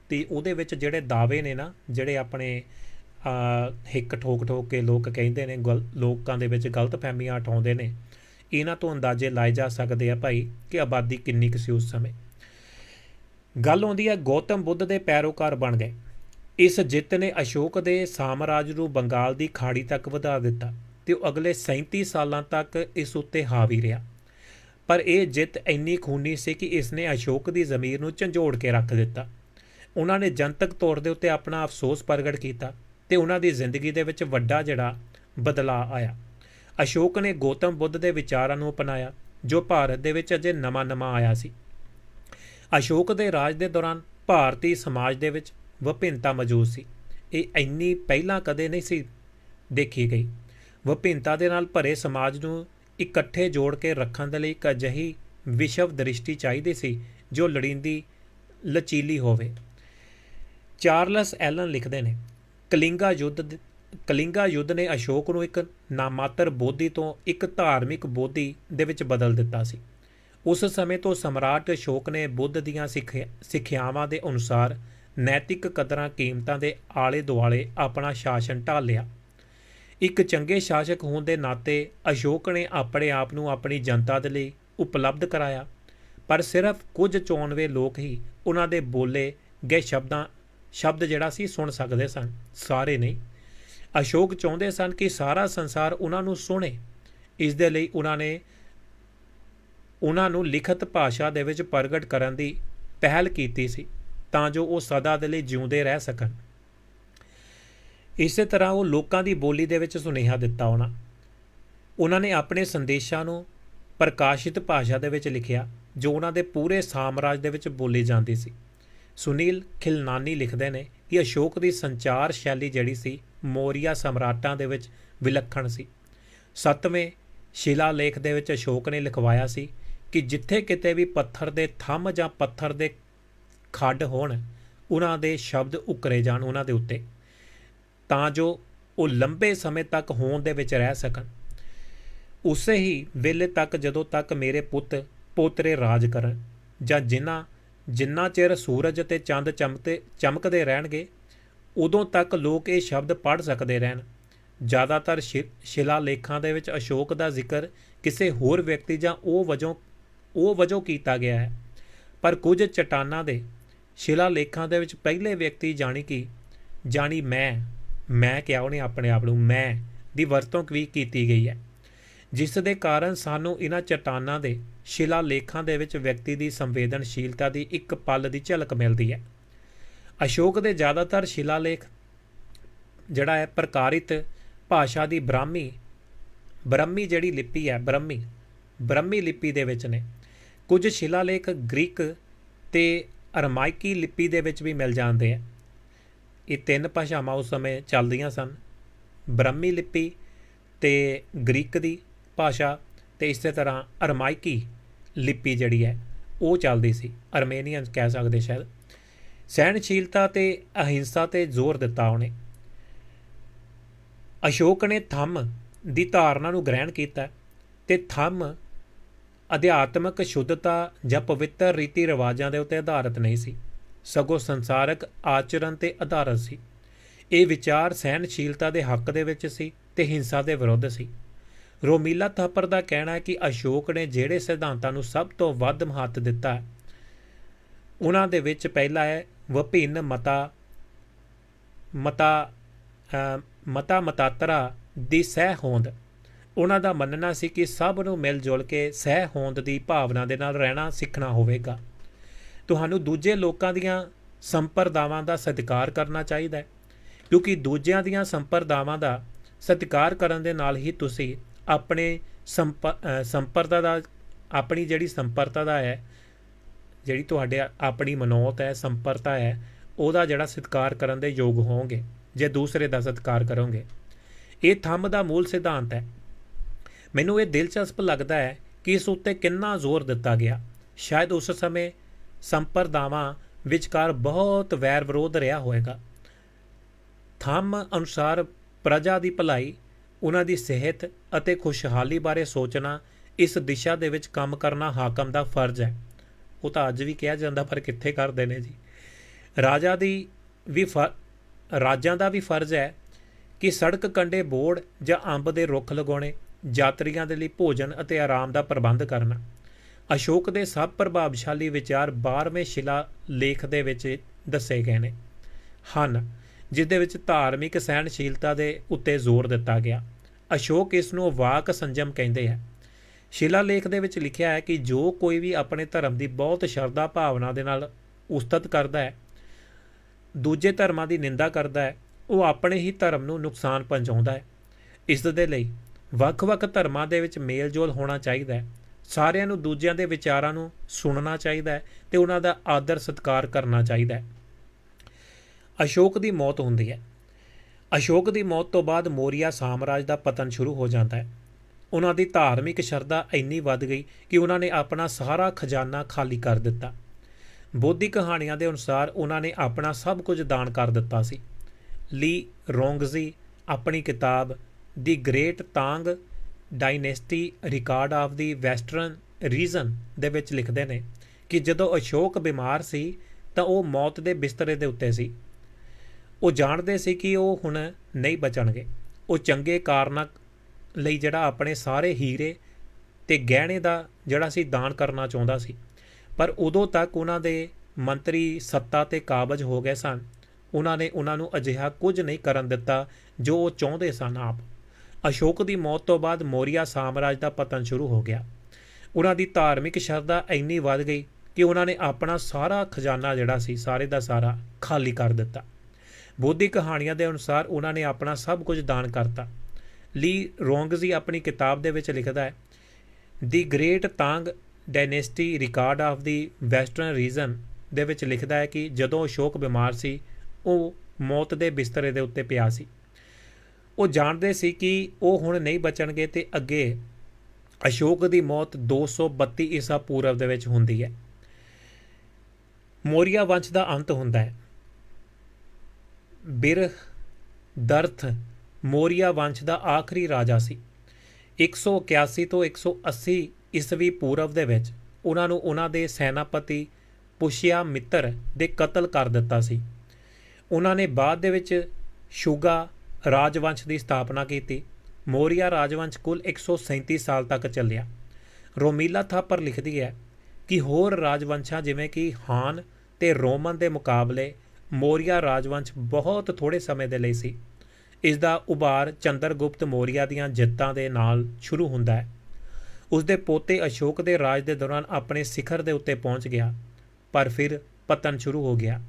ਤੇ ਉਹਦੇ ਵਿੱਚ ਜਿਹੜੇ ਦਾਅਵੇ ਨੇ ਨਾ, ਜਿਹੜੇ ਆਪਣੇ ਆ ਹਿੱਕ ਠੋਕ ਠੋਕ ਕੇ ਲੋਕ ਕਹਿੰਦੇ ਨੇ, ਗਲ- ਲੋਕਾਂ ਦੇ ਵਿੱਚ ਗਲਤ ਫਹਿਮੀਆਂ ਉਠਾਉਂਦੇ ਨੇ, ਇਹਨਾਂ ਤੋਂ ਅੰਦਾਜ਼ੇ ਲਾਏ ਜਾ ਸਕਦੇ ਆ ਭਾਈ ਕਿ ਆਬਾਦੀ ਕਿੰਨੀ ਕੁ ਸੀ ਉਸ ਸਮੇਂ। ਗੱਲ ਆਉਂਦੀ ਹੈ ਗੌਤਮ ਬੁੱਧ ਦੇ ਪੈਰੋਕਾਰ ਬਣ ਗਏ। ਇਸ ਜਿੱਤ ਨੇ ਅਸ਼ੋਕ ਦੇ ਸਾਮਰਾਜ ਨੂੰ ਬੰਗਾਲ ਦੀ ਖਾੜੀ ਤੱਕ ਵਧਾ ਦਿੱਤਾ ਤੇ ਉਹ ਅਗਲੇ 37 ਸਾਲਾਂ ਤੱਕ ਇਸ ਉੱਤੇ ਹਾਵੀ ਰਿਹਾ। ਪਰ ਇਹ ਜਿੱਤ ਇੰਨੀ ਖੂਨੀ ਸੀ ਕਿ ਇਸ ਨੇ ਅਸ਼ੋਕ ਦੀ ਜ਼ਮੀਰ ਨੂੰ ਝੰਜੋੜ ਕੇ ਰੱਖ ਦਿੱਤਾ। ਉਹਨਾਂ ਨੇ ਜਨਤਕ ਤੌਰ ਦੇ ਉੱਤੇ ਆਪਣਾ ਅਫਸੋਸ ਪ੍ਰਗਟ ਕੀਤਾ ਤੇ ਉਹਨਾਂ ਦੀ ਜ਼ਿੰਦਗੀ ਦੇ ਵਿੱਚ ਵੱਡਾ ਜਿਹੜਾ ਬਦਲਾਅ ਆਇਆ। ਅਸ਼ੋਕ ਨੇ ਗੌਤਮ ਬੁੱਧ ਦੇ ਵਿਚਾਰਾਂ ਨੂੰ ਅਪਣਾਇਆ, ਜੋ ਭਾਰਤ ਦੇ ਵਿੱਚ ਅਜੇ ਨਵਾਂ-ਨਵਾਂ ਆਇਆ ਸੀ। ਅਸ਼ੋਕ ਦੇ ਰਾਜ ਦੇ ਦੌਰਾਨ ਭਾਰਤੀ ਸਮਾਜ ਦੇ ਵਿੱਚ ਵਿਭਿੰਨਤਾ ਮੌਜੂਦ ਸੀ। ਇਹ ਇੰਨੀ ਪਹਿਲਾਂ ਕਦੇ ਨਹੀਂ ਸੀ ਦੇਖੀ ਗਈ। ਵਿਭਿੰਨਤਾ ਦੇ ਨਾਲ ਭਰੇ ਸਮਾਜ ਨੂੰ ਇਕੱਠੇ ਜੋੜ ਕੇ ਰੱਖਣ ਦੇ ਲਈ ਇੱਕ ਅਜਿਹੀ ਵਿਸ਼ਵ ਦ੍ਰਿਸ਼ਟੀ ਚਾਹੀਦੀ ਸੀ ਜੋ ਲੜੀਂਦੀ, ਲਚੀਲੀ ਹੋਵੇ। ਚਾਰਲਸ ਐਲਨ ਲਿਖਦੇ ਨੇ, ਕਲਿੰਗਾ ਯੁੱਧ ਕਲਿੰਗਾ ਯੁੱਧ ਨੇ ਅਸ਼ੋਕ ਨੂੰ ਇੱਕ ਨਾਮਾਤਰ ਬੋਧੀ ਤੋਂ ਇੱਕ ਧਾਰਮਿਕ ਬੋਧੀ ਦੇ ਵਿੱਚ ਬਦਲ ਦਿੱਤਾ ਸੀ। ਉਸ ਸਮੇਂ ਤੋਂ ਸਮਰਾਟ ਅਸ਼ੋਕ ਨੇ ਬੁੱਧ ਦੀਆਂ ਸਿੱਖਿਆ- ਸਿੱਖਿਆਵਾਂ ਦੇ ਅਨੁਸਾਰ ਨੈਤਿਕ ਕਦਰਾਂ ਕੀਮਤਾਂ ਦੇ ਆਲੇ ਦੁਆਲੇ ਆਪਣਾ ਸ਼ਾਸਨ ਢਾਲਿਆ। ਇੱਕ ਚੰਗੇ ਸ਼ਾਸਕ ਹੋਣ ਦੇ ਨਾਤੇ ਅਸ਼ੋਕ ਨੇ ਆਪਣੇ ਆਪ ਨੂੰ ਆਪਣੀ ਜਨਤਾ ਦੇ ਲਈ ਉਪਲਬਧ ਕਰਾਇਆ, ਪਰ ਸਿਰਫ ਕੁਝ ਚੋਣਵੇਂ ਲੋਕ ਹੀ ਉਹਨਾਂ ਦੇ ਬੋਲੇ ਗਏ ਸ਼ਬਦਾਂ, ਸ਼ਬਦ ਜਿਹੜਾ ਸੀ ਸੁਣ ਸਕਦੇ ਸਨ। ਸਾਰੇ ਨਹੀਂ। ਅਸ਼ੋਕ ਚਾਹੁੰਦੇ ਸਨ ਕਿ ਸਾਰਾ ਸੰਸਾਰ ਉਹਨਾਂ ਨੂੰ ਸੁਣੇ। ਇਸ ਦੇ ਲਈ ਉਹਨਾਂ ਨੇ ਉਹਨਾਂ ਨੂੰ ਲਿਖਤ ਭਾਸ਼ਾ ਦੇ ਵਿੱਚ ਪ੍ਰਗਟ ਕਰਨ ਦੀ ਪਹਿਲ ਕੀਤੀ ਸੀ ਤਾਂ ਜੋ ਉਹ ਸਦਾ ਦੇ ਲਈ ਜਿਉਂਦੇ ਰਹਿ ਸਕਣ। ਇਸੇ ਤਰ੍ਹਾਂ ਉਹ ਲੋਕਾਂ ਦੀ ਬੋਲੀ ਦੇ ਵਿੱਚ ਸੁਨੇਹਾ ਦਿੱਤਾ ਉਹਨਾਂ। ਉਹਨਾਂ ਨੇ ਆਪਣੇ ਸੰਦੇਸ਼ਾਂ ਨੂੰ ਪ੍ਰਕਾਸ਼ਿਤ ਭਾਸ਼ਾ ਦੇ ਵਿੱਚ ਲਿਖਿਆ, ਜੋ ਉਹਨਾਂ ਦੇ ਪੂਰੇ ਸਾਮਰਾਜ ਦੇ ਵਿੱਚ ਬੋਲੀ ਜਾਂਦੀ ਸੀ। ਸੁਨੀਲ ਖਿਲਨਾਨੀ ਲਿਖਦੇ ਨੇ ਕਿ ਅਸ਼ੋਕ ਦੀ ਸੰਚਾਰ ਸ਼ੈਲੀ ਜਿਹੜੀ ਸੀ, ਮੌਰੀਆ ਸਮਰਾਟਾਂ ਦੇ ਵਿੱਚ ਵਿਲੱਖਣ ਸੀ। ਸੱਤਵੇਂ ਸ਼ਿਲਾ ਲੇਖ ਦੇ ਵਿੱਚ ਅਸ਼ੋਕ ਨੇ ਲਿਖਵਾਇਆ ਸੀ ਕਿ ਜਿੱਥੇ ਕਿਤੇ ਵੀ ਪੱਥਰ ਦੇ ਥੰਮ ਜਾਂ ਪੱਥਰ ਦੇ ਖੱਡ ਹੋਣ, ਉਹਨਾਂ ਦੇ ਸ਼ਬਦ ਉਕਰੇ ਜਾਣ ਉਹਨਾਂ ਦੇ ਉੱਤੇ, ਤਾਂ ਜੋ ਉਹ ਲੰਬੇ ਸਮੇਂ ਤੱਕ ਹੋਣ ਦੇ ਵਿੱਚ ਰਹਿ ਸਕਣ। ਉਸੇ ਹੀ ਵੇਲੇ ਤੱਕ ਜਦੋਂ ਤੱਕ ਮੇਰੇ ਪੁੱਤ ਪੋਤਰੇ ਰਾਜ ਕਰਨ ਜਾਂ ਜਿਨ੍ਹਾਂ, ਜਿੰਨਾ ਚਿਰ ਸੂਰਜ ਤੇ ਚੰਦ ਚਮਕਦੇ ਚਮਕਦੇ ਰਹਿਣਗੇ, ਉਦੋਂ ਤੱਕ ਲੋਕ ਇਹ ਸ਼ਬਦ ਪੜ੍ਹ ਸਕਦੇ ਰਹਿਣ। ਜ਼ਿਆਦਾਤਰ ਸ਼ਿ- ਸ਼ਿਲਾ ਲੇਖਾਂ ਦੇ ਵਿੱਚ ਅਸ਼ੋਕ ਦਾ ਜ਼ਿਕਰ ਕਿਸੇ ਹੋਰ ਵਿਅਕਤੀ ਜਾਂ ਉਹ ਵਜੋਂ ਉਹ ਵਜੋਂ ਕੀਤਾ ਗਿਆ ਹੈ। ਪਰ ਕੁਝ ਚਟਾਨਾਂ ਦੇ ਸ਼ਿਲਾ ਲੇਖਾਂ ਦੇ ਵਿੱਚ ਪਹਿਲੇ ਵਿਅਕਤੀ ਜਾਣੀ ਕਿ ਜਾਣੀ ਮੈਂ ਮੈਂ ਕਿਹਾ ਉਹਨੇ ਆਪਣੇ ਆਪ ਨੂੰ ਮੈਂ ਦੀ ਵਰਤੋਂ ਵੀ ਕੀਤੀ ਗਈ ਹੈ। ਜਿਸ ਦੇ ਕਾਰਨ ਸਾਨੂੰ ਇਹਨਾਂ ਚਟਾਨਾਂ ਦੇ ਸ਼ਿਲਾ ਲੇਖਾਂ ਦੇ ਵਿੱਚ ਵਿਅਕਤੀ ਦੀ ਸੰਵੇਦਨਸ਼ੀਲਤਾ ਦੀ ਇੱਕ ਪਲ ਦੀ ਝਲਕ ਮਿਲਦੀ ਹੈ। ਅਸ਼ੋਕ ਦੇ ਜ਼ਿਆਦਾਤਰ ਸ਼ਿਲਾ ਲੇਖ ਜਿਹੜਾ ਹੈ ਪ੍ਰਕਾਰਿਤ ਭਾਸ਼ਾ ਦੀ ਬ੍ਰਾਹਮੀ, ਬ੍ਰਹਮੀ ਜਿਹੜੀ ਲਿਪੀ ਹੈ, ਬ੍ਰਹਮੀ ਬ੍ਰਹਮੀ ਲਿਪੀ ਦੇ ਵਿੱਚ ਨੇ। ਕੁਝ ਸ਼ਿਲਾਲੇਖ ਗ੍ਰੀਕ ਤੇ ਅਰਮਾਈਕੀ ਲਿਪੀ ਦੇ ਵਿੱਚ ਵੀ ਮਿਲ ਜਾਂਦੇ ਆ। ਇਹ ਤਿੰਨ ਭਾਸ਼ਾਵਾਂ ਉਸ ਸਮੇਂ ਚੱਲਦੀਆਂ ਸਨ। ਬ੍ਰਹਮੀ ਲਿਪੀ ਤੇ ਗ੍ਰੀਕ ਦੀ ਭਾਸ਼ਾ ਤੇ ਇਸੇ ਤਰ੍ਹਾਂ ਅਰਮਾਈਕੀ ਲਿਪੀ ਜਿਹੜੀ ਹੈ, ਉਹ ਚੱਲਦੀ ਸੀ। ਅਰਮੇਨੀਅਨ ਕਹਿ ਸਕਦੇ ਸ਼ਾਇਦ। ਸਹਿਣਸ਼ੀਲਤਾ ਤੇ ਅਹਿੰਸਾ ਤੇ ਜ਼ੋਰ ਦਿੱਤਾ ਉਹਨੇ। ਅਸ਼ੋਕ ਨੇ ਥੰਮ ਦੀ ਧਾਰਨਾ ਨੂੰ ਗ੍ਰਹਿਣ ਕੀਤਾ ਤੇ ਥੰਮ ਅਧਿਆਤਮਕ ਸ਼ੁੱਧਤਾ ਜਾਂ ਪਵਿੱਤਰ ਰੀਤੀ ਰਿਵਾਜਾਂ ਦੇ ਉੱਤੇ ਆਧਾਰਿਤ ਨਹੀਂ ਸੀ। ਸਗੋਂ ਸੰਸਾਰਕ ਆਚਰਣ ਤੇ ਆਧਾਰਿਤ ਸੀ। ਇਹ ਵਿਚਾਰ ਸਹਿਣਸ਼ੀਲਤਾ ਦੇ ਹੱਕ ਦੇ ਵਿੱਚ ਸੀ ਤੇ ਹਿੰਸਾ ਦੇ ਵਿਰੁੱਧ ਸੀ। ਰੋਮੀਲਾ ਥਾਪਰ ਦਾ ਕਹਿਣਾ ਹੈ ਕਿ ਅਸ਼ੋਕ ਨੇ ਜਿਹੜੇ ਸਿਧਾਂਤਾਂ ਨੂੰ ਸਭ ਤੋਂ ਵੱਧ ਮਹੱਤ ਦਿੱਤਾ ਉਹਨਾਂ ਦੇ ਵਿੱਚ ਪਹਿਲਾ ਹੈ ਵਿਭਿੰਨ ਮਤਾ ਮਤਾ ਮਤਾ ਮਤਾਤਰਾ ਦੀ ਸਹਿ ਹੋਂਦ। ਉਹਨਾਂ ਦਾ ਮੰਨਣਾ ਸੀ ਕਿ ਸਭ ਨੂੰ ਮਿਲ ਜੁਲ ਕੇ ਸਹਿ ਹੋਂਦ ਦੀ ਭਾਵਨਾ ਦੇ ਨਾਲ ਰਹਿਣਾ ਸਿੱਖਣਾ ਹੋਵੇਗਾ। ਤੁਹਾਨੂੰ ਦੂਜੇ ਲੋਕਾਂ ਦੀਆਂ ਸੰਪਰਦਾਵਾਂ ਦਾ ਸਤਿਕਾਰ ਕਰਨਾ ਚਾਹੀਦਾ ਹੈ, ਕਿਉਂਕਿ ਦੂਜਿਆਂ ਦੀਆਂ ਸੰਪਰਦਾਵਾਂ ਦਾ ਸਤਿਕਾਰ ਕਰਨ ਦੇ ਨਾਲ ਹੀ ਤੁਸੀਂ ਆਪਣੇ ਸੰਪ- ਸੰਪਰਦਾ ਦਾ, ਆਪਣੀ ਜਿਹੜੀ ਸੰਪਰਤਾ ਦਾ ਹੈ, ਜਿਹੜੀ ਤੁਹਾਡੇ ਆਪਣੀ ਮਨੋਤ ਹੈ, ਸੰਪਰਤਾ ਹੈ, ਉਹਦਾ ਜਿਹੜਾ ਸਤਿਕਾਰ ਕਰਨ ਦੇ ਯੋਗ ਹੋਵੋਗੇ, ਜੇ ਦੂਸਰੇ ਦਾ ਸਤਿਕਾਰ ਕਰੋਗੇ। ਇਹ ਥੰਮ ਦਾ ਮੂਲ ਸਿਧਾਂਤ ਹੈ। ਮੈਨੂੰ ਇਹ ਦਿਲਚਸਪ ਲੱਗਦਾ ਹੈ ਕਿ ਇਸ ਉੱਤੇ ਕਿੰਨਾ ਜ਼ੋਰ ਦਿੱਤਾ ਗਿਆ। ਸ਼ਾਇਦ ਉਸ ਸਮੇਂ ਸੰਪਰਦਾਵਾਂ ਵਿਚਕਾਰ ਬਹੁਤ ਵੈਰ ਵਿਰੋਧ ਰਿਹਾ ਹੋਵੇਗਾ। ਥੰਮ ਅਨੁਸਾਰ ਪ੍ਰਜਾ ਦੀ ਭਲਾਈ, ਉਹਨਾਂ ਦੀ ਸਿਹਤ ਅਤੇ ਖੁਸ਼ਹਾਲੀ ਬਾਰੇ ਸੋਚਣਾ, ਇਸ ਦਿਸ਼ਾ ਦੇ ਵਿੱਚ ਕੰਮ ਕਰਨਾ ਹਾਕਮ ਦਾ ਫਰਜ਼ ਹੈ। ਉਹ ਤਾਂ ਅੱਜ ਵੀ ਕਿਹਾ ਜਾਂਦਾ, ਪਰ ਕਿੱਥੇ ਕਰਦੇ ਨੇ ਜੀ? ਰਾਜਾ ਦੀ ਵੀ ਫ- ਰਾਜਾਂ ਦਾ ਵੀ ਫਰਜ਼ ਹੈ ਕਿ ਸੜਕ ਕੰਢੇ ਬੋਰਡ ਜਾਂ ਅੰਬ ਦੇ ਰੁੱਖ ਲਗਾਉਣੇ। ਯਾਤਰੀਆਂ ਦੇ ਲਈ ਭੋਜਨ ਅਤੇ ਆਰਾਮ ਦਾ ਪ੍ਰਬੰਧ ਕਰਨਾ। ਅਸ਼ੋਕ ਦੇ ਸਭ ਪ੍ਰਭਾਵਸ਼ਾਲੀ ਵਿਚਾਰ 12ਵੇਂ ਸ਼ਿਲਾ ਲੇਖ ਦੇ ਵਿੱਚ ਦੱਸੇ ਗਏ ਨੇ। ਹਨ, ਜਿਸ ਦੇ ਵਿੱਚ ਧਾਰਮਿਕ ਸਹਿਣਸ਼ੀਲਤਾ ਦੇ ਉੱਤੇ ਜ਼ੋਰ ਦਿੱਤਾ ਗਿਆ। ਅਸ਼ੋਕ ਇਸ ਨੂੰ ਵਾਕ ਸੰਜਮ ਕਹਿੰਦੇ ਹੈ ਸ਼ਿਲਾ ਲੇਖ ਦੇ ਵਿੱਚ ਲਿਖਿਆ ਹੈ ਕਿ ਜੋ ਕੋਈ ਵੀ ਆਪਣੇ ਧਰਮ ਦੀ ਬਹੁਤ ਸ਼ਰਧਾ ਭਾਵਨਾ ਦੇ ਨਾਲ ਉਸਤਤ ਕਰਦਾ ਹੈ, ਦੂਜੇ ਧਰਮਾਂ ਦੀ ਨਿੰਦਾ ਕਰਦਾ ਹੈ, ਉਹ ਆਪਣੇ ਹੀ ਧਰਮ ਨੂੰ ਨੁਕਸਾਨ ਪਹੁੰਚਾਉਂਦਾ ਹੈ। ਇਸ ਦੇ ਲਈ ਵੱਖ-ਵੱਖ ਧਰਮਾਂ ਦੇ ਵਿੱਚ ਮੇਲ-ਜੋਲ ਹੋਣਾ ਚਾਹੀਦਾ ਹੈ। ਸਾਰਿਆਂ ਨੂੰ ਦੂਜਿਆਂ ਦੇ ਵਿਚਾਰਾਂ ਨੂੰ ਸੁਣਨਾ ਚਾਹੀਦਾ ਹੈ ਤੇ ਉਹਨਾਂ ਦਾ ਆਦਰ ਸਤਿਕਾਰ ਕਰਨਾ ਚਾਹੀਦਾ ਹੈ। ਅਸ਼ੋਕ ਦੀ ਮੌਤ ਹੁੰਦੀ ਹੈ। ਅਸ਼ੋਕ ਦੀ ਮੌਤ ਤੋਂ ਬਾਅਦ ਮੋਰੀਆ ਸਾਮਰਾਜ ਦਾ ਪਤਨ ਸ਼ੁਰੂ ਹੋ ਜਾਂਦਾ ਹੈ। ਉਹਨਾਂ ਦੀ ਧਾਰਮਿਕ ਸ਼ਰਧਾ ਇੰਨੀ ਵੱਧ ਗਈ ਕਿ ਉਹਨਾਂ ਨੇ ਆਪਣਾ ਸਾਰਾ ਖਜ਼ਾਨਾ ਖਾਲੀ ਕਰ ਦਿੱਤਾ। ਬੋਧੀ ਕਹਾਣੀਆਂ ਦੇ ਅਨੁਸਾਰ ਉਹਨਾਂ ਨੇ ਆਪਣਾ ਸਭ ਕੁਝ ਦਾਨ ਕਰ ਦਿੱਤਾ ਸੀ। ਲੀ ਰੋਂਗਜ਼ੀ, ਆਪਣੀ ਕਿਤਾਬ the great Tang dynasty record of the western region ਦੇ ਵਿੱਚ ਲਿਖਦੇ ਨੇ ਕਿ ਜਦੋਂ ਅਸ਼ੋਕ ਬਿਮਾਰ ਸੀ ਤਾਂ ਉਹ ਮੌਤ ਦੇ ਬਿਸਤਰੇ ਦੇ ਉੱਤੇ ਸੀ। ਉਹ ਜਾਣਦੇ ਸੀ ਕਿ ਉਹ ਹੁਣ ਨਹੀਂ ਬਚਣਗੇ। ਉਹ ਚੰਗੇ ਕਾਰਨਾਂ ਲਈ ਜਿਹੜਾ ਆਪਣੇ ਸਾਰੇ ਹੀਰੇ ਤੇ ਗਹਿਣੇ ਦਾ ਜਿਹੜਾ ਸੀ ਦਾਨ ਕਰਨਾ ਚਾਹੁੰਦਾ ਸੀ। ਪਰ ਉਦੋਂ ਤੱਕ ਉਹਨਾਂ ਦੇ ਮੰਤਰੀ ਸੱਤਾ ਤੇ ਕਾਬਜ ਹੋ ਗਏ ਸਨ। ਉਹਨਾਂ ਨੇ ਉਹਨਾਂ ਨੂੰ ਅਜਿਹਾ ਕੁਝ ਨਹੀਂ ਕਰਨ ਦਿੱਤਾ ਜੋ ਉਹ ਚਾਹੁੰਦੇ ਸਨ ਆਪ। ਅਸ਼ੋਕ ਦੀ ਮੌਤ ਤੋਂ ਬਾਅਦ ਮੌਰੀਆ ਸਾਮਰਾਜ ਦਾ ਪਤਨ ਸ਼ੁਰੂ ਹੋ ਗਿਆ। ਉਹਨਾਂ ਦੀ ਧਾਰਮਿਕ ਸ਼ਰਧਾ ਇੰਨੀ ਵੱਧ ਗਈ ਕਿ ਉਹਨਾਂ ਨੇ ਆਪਣਾ ਸਾਰਾ ਖਜ਼ਾਨਾ ਜਿਹੜਾ ਸੀ, ਸਾਰੇ ਦਾ ਸਾਰਾ ਖਾਲੀ ਕਰ ਦਿੱਤਾ। ਬੋਧੀ ਕਹਾਣੀਆਂ ਦੇ ਅਨੁਸਾਰ ਉਹਨਾਂ ਨੇ ਆਪਣਾ ਸਭ ਕੁਝ ਦਾਨ ਕਰਤਾ। ਲੀ ਰੋਂਗਜ਼ੀ ਆਪਣੀ ਕਿਤਾਬ ਦੇ ਵਿੱਚ ਲਿਖਦਾ ਹੈ, the great Tang dynasty record of the western region ਦੇ ਵਿੱਚ ਲਿਖਦਾ ਹੈ ਕਿ ਜਦੋਂ ਅਸ਼ੋਕ ਬਿਮਾਰ ਸੀ, ਉਹ ਮੌਤ ਦੇ ਬਿਸਤਰੇ ਦੇ ਉੱਤੇ ਪਿਆ ਸੀ। ਉਹ ਜਾਣਦੇ ਸੀ ਕਿ ਉਹ ਹੁਣ ਨਹੀਂ ਬਚਣਗੇ ਤੇ ਅੱਗੇ ਅਸ਼ੋਕ ਦੀ ਮੌਤ 232 ਈਸਾ ਪੂਰਵ ਦੇ ਵਿੱਚ ਹੁੰਦੀ ਹੈ। ਮੌਰੀਆ ਵੰਸ਼ ਦਾ ਅੰਤ ਹੁੰਦਾ ਹੈ। ਬਿਰਹ ਦਰਥ ਮੌਰੀਆ ਵੰਸ਼ ਦਾ ਆਖਰੀ ਰਾਜਾ ਸੀ। 181 ਤੋਂ 180 ਈਸਵੀ ਪੂਰਵ ਦੇ ਵਿੱਚ ਉਹਨਾਂ ਨੂੰ ਉਹਨਾਂ ਦੇ ਸੈਨਾਪਤੀ ਪੁਸ਼ਿਆ ਮਿੱਤਰ ਦੇ ਕਤਲ ਕਰ ਦਿੱਤਾ ਸੀ। ਉਹਨਾਂ ਨੇ ਬਾਅਦ ਦੇ ਵਿੱਚ ਸ਼ੁਗਾ ਰਾਜਵੰਸ਼ ਦੀ ਸਥਾਪਨਾ ਕੀਤੀ। ਮੌਰੀਆ ਰਾਜਵੰਸ਼ ਕੁੱਲ 137 ਸਾਲ ਤੱਕ ਚੱਲਿਆ। ਰੋਮੀਲਾ ਥਾਪਰ ਲਿਖਦੀ ਹੈ ਕਿ ਹੋਰ ਰਾਜਵੰਸ਼ਾਂ ਜਿਵੇਂ ਕਿ ਹਾਨ ਤੇ ਰੋਮਨ ਦੇ ਮੁਕਾਬਲੇ ਮੌਰੀਆ ਰਾਜਵੰਸ਼ ਬਹੁਤ ਥੋੜੇ ਸਮੇਂ ਦੇ ਲਈ ਸੀ। ਇਸ ਦਾ ਉਭਾਰ ਚੰਦਰਗੁਪਤ ਮੌਰੀਆ ਦੀਆਂ ਜਿੱਤਾਂ ਦੇ ਨਾਲ ਸ਼ੁਰੂ ਹੁੰਦਾ ਹੈ। ਉਸ ਦੇ ਪੋਤੇ ਅਸ਼ੋਕ ਦੇ ਰਾਜ ਦੇ ਦੌਰਾਨ ਆਪਣੇ ਸਿਖਰ ਦੇ ਉੱਤੇ ਪਹੁੰਚ ਗਿਆ, ਪਰ ਫਿਰ ਪਤਨ ਸ਼ੁਰੂ ਹੋ ਗਿਆ।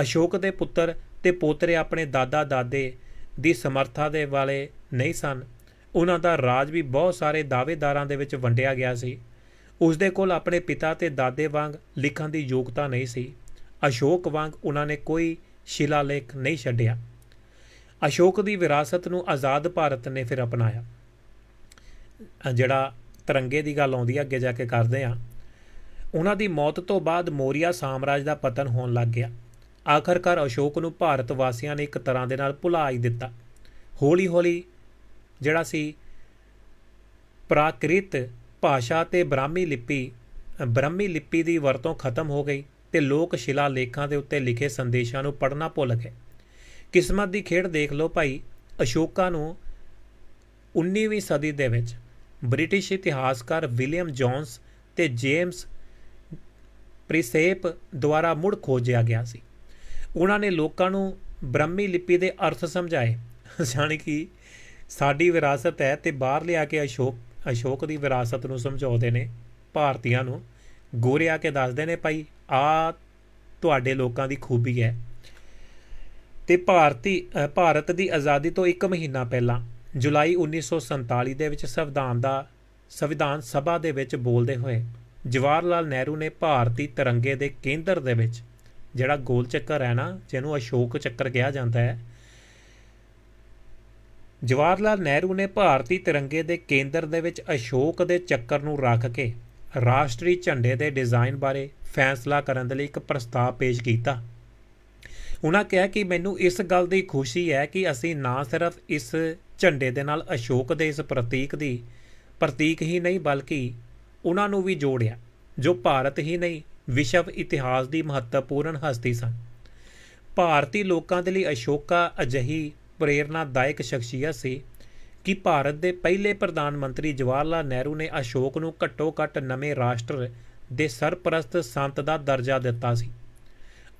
ਅਸ਼ੋਕ ਦੇ ਪੁੱਤਰ ਤੇ ਪੋਤਰੇ ਆਪਣੇ ਦਾਦਾ ਦਾਦੇ ਦੀ ਸਮਰੱਥਾ ਦੇ ਵਾਲੇ ਨਹੀਂ ਸਨ। ਉਹਨਾਂ ਦਾ ਰਾਜ ਵੀ ਬਹੁਤ ਸਾਰੇ ਦਾਅਵੇਦਾਰਾਂ ਦੇ ਵਿੱਚ ਵੰਡਿਆ ਗਿਆ ਸੀ। ਉਸ ਦੇ ਕੋਲ ਆਪਣੇ ਪਿਤਾ ਤੇ ਦਾਦੇ ਵਾਂਗ ਲਿਖਣ ਦੀ ਯੋਗਤਾ ਨਹੀਂ ਸੀ। ਅਸ਼ੋਕ ਵਾਂਗ ਉਹਨਾਂ ਨੇ ਕੋਈ ਸ਼ਿਲਾਲੇਖ ਨਹੀਂ ਛੱਡਿਆ। ਅਸ਼ੋਕ ਦੀ ਵਿਰਾਸਤ ਨੂੰ ਆਜ਼ਾਦ ਭਾਰਤ ਨੇ ਫਿਰ ਅਪਣਾਇਆ। ਜਿਹੜਾ ਤਿਰੰਗੇ ਦੀ ਗੱਲ ਆਉਂਦੀ ਹੈ ਅੱਗੇ ਜਾ ਕੇ ਕਰਦੇ ਆ। ਉਹਨਾਂ ਦੀ ਮੌਤ ਤੋਂ ਬਾਅਦ ਮੌਰੀਆ ਸਾਮਰਾਜ ਦਾ ਪਤਨ ਹੋਣ ਲੱਗ ਗਿਆ। ਆਖਰਕਾਰ ਅਸ਼ੋਕ ਨੂੰ ਭਾਰਤ ਵਾਸੀਆਂ ਨੇ ਇੱਕ ਤਰ੍ਹਾਂ ਦੇ ਨਾਲ ਭੁਲਾ ਹੀ ਦਿੱਤਾ। ਹੌਲੀ ਹੌਲੀ ਜਿਹੜਾ ਸੀ ਪ੍ਰਾਕ੍ਰਿਤ ਭਾਸ਼ਾ ਤੇ ਬ੍ਰਾਹਮੀ ਲਿਪੀ ਬ੍ਰਾਹਮੀ ਲਿਪੀ ਦੀ ਵਰਤੋਂ ਖਤਮ ਹੋ ਗਈ ਤੇ ਲੋਕ ਸ਼ਿਲਾ ਲੇਖਾਂ ਦੇ ਉੱਤੇ ਲਿਖੇ ਸੰਦੇਸ਼ਾਂ ਨੂੰ ਪੜ੍ਹਨਾ ਭੁੱਲ ਗਏ। ਕਿਸਮਤ ਦੀ ਖੇਡ ਦੇਖ ਲਓ ਭਾਈ, ਅਸ਼ੋਕਾ ਨੂੰ 19ਵੀਂ ਸਦੀ ਦੇ ਵਿੱਚ ਬ੍ਰਿਟਿਸ਼ ਇਤਿਹਾਸਕਾਰ ਵਿਲੀਅਮ ਜੌਨਸ ਤੇ ਜੇਮਸ ਪ੍ਰਿਸੇਪ ਦੁਆਰਾ ਮੁੜ ਖੋਜਿਆ ਗਿਆ ਸੀ। ਉਹਨਾਂ ਨੇ ਲੋਕਾਂ ਨੂੰ ਬ੍ਰਹਮੀ ਲਿਪੀ ਦੇ ਅਰਥ ਸਮਝਾਏ। ਜਾਣੀ ਕਿ ਸਾਡੀ ਵਿਰਾਸਤ ਹੈ ਤੇ ਬਾਹਰ ਲਿਆ ਕੇ ਅਸ਼ੋਕ ਅਸ਼ੋਕ ਦੀ ਵਿਰਾਸਤ ਨੂੰ ਸਮਝਾਉਂਦੇ ਨੇ, ਭਾਰਤੀਆਂ ਨੂੰ। ਗੋਰੇ ਆ ਕੇ ਦੱਸਦੇ ਨੇ, ਭਾਈ, ਆ ਤੁਹਾਡੇ ਲੋਕਾਂ ਦੀ ਖੂਬੀ ਹੈ। ਤੇ ਭਾਰਤੀ ਭਾਰਤ ਦੀ ਆਜ਼ਾਦੀ ਤੋਂ ਇੱਕ ਮਹੀਨਾ ਪਹਿਲਾਂ, ਜੁਲਾਈ 1947 ਦੇ ਵਿੱਚ ਸੰਵਿਧਾਨ ਦਾ, ਸੰਵਿਧਾਨ ਸਭਾ ਦੇ ਵਿੱਚ ਬੋਲਦੇ ਹੋਏ ਜਵਾਹਰ ਲਾਲ ਨਹਿਰੂ ਨੇ ਭਾਰਤੀ ਤਿਰੰਗੇ ਦੇ ਕੇਂਦਰ ਦੇ ਵਿੱਚ ਜਿਹੜਾ ਗੋਲ ਚੱਕਰ ਹੈ ਨਾ, ਜਿਹਨੂੰ ਅਸ਼ੋਕ ਚੱਕਰ ਕਿਹਾ ਜਾਂਦਾ ਹੈ। ਜਵਾਹਰ ਲਾਲ ਨਹਿਰੂ ਨੇ ਭਾਰਤੀ ਤਿਰੰਗੇ ਦੇ ਕੇਂਦਰ ਦੇ ਵਿੱਚ ਅਸ਼ੋਕ ਦੇ ਚੱਕਰ ਨੂੰ ਰੱਖ ਕੇ ਰਾਸ਼ਟਰੀ ਝੰਡੇ ਦੇ ਡਿਜ਼ਾਈਨ ਬਾਰੇ ਫੈਸਲਾ ਕਰਨ ਦੇ ਲਈ ਇੱਕ ਪ੍ਰਸਤਾਵ ਪੇਸ਼ ਕੀਤਾ। ਉਹਨਾਂ ਕਿਹਾ ਕਿ ਮੈਨੂੰ ਇਸ ਗੱਲ ਦੀ ਖੁਸ਼ੀ ਹੈ ਕਿ ਅਸੀਂ ਨਾ ਸਿਰਫ ਇਸ ਝੰਡੇ ਦੇ ਨਾਲ ਅਸ਼ੋਕ ਦੇ ਇਸ ਪ੍ਰਤੀਕ ਦੀ ਪ੍ਰਤੀਕ ਹੀ ਨਹੀਂ, ਬਲਕਿ ਉਹਨਾਂ ਨੂੰ ਵੀ ਜੋੜਿਆ, ਜੋ ਭਾਰਤ ਹੀ ਨਹੀਂ ਵਿਸ਼ਵ ਇਤਿਹਾਸ ਦੀ ਮਹੱਤਵਪੂਰਨ ਹਸਤੀ ਸਨ। ਭਾਰਤੀ ਲੋਕਾਂ ਦੇ ਲਈ ਅਸ਼ੋਕਾ ਅਜਿਹੀ ਪ੍ਰੇਰਨਾਦਾਇਕ ਸ਼ਖਸੀਅਤ ਸੀ ਕਿ ਭਾਰਤ ਦੇ ਪਹਿਲੇ ਪ੍ਰਧਾਨ ਮੰਤਰੀ ਜਵਾਹਰ ਲਾਲ ਨਹਿਰੂ ਨੇ ਅਸ਼ੋਕ ਨੂੰ ਘੱਟੋ-ਘੱਟ ਨਵੇਂ ਰਾਸ਼ਟਰ ਦੇ ਸਰਪ੍ਰਸਤ ਸੰਤ ਦਾ ਦਰਜਾ ਦਿੱਤਾ ਸੀ।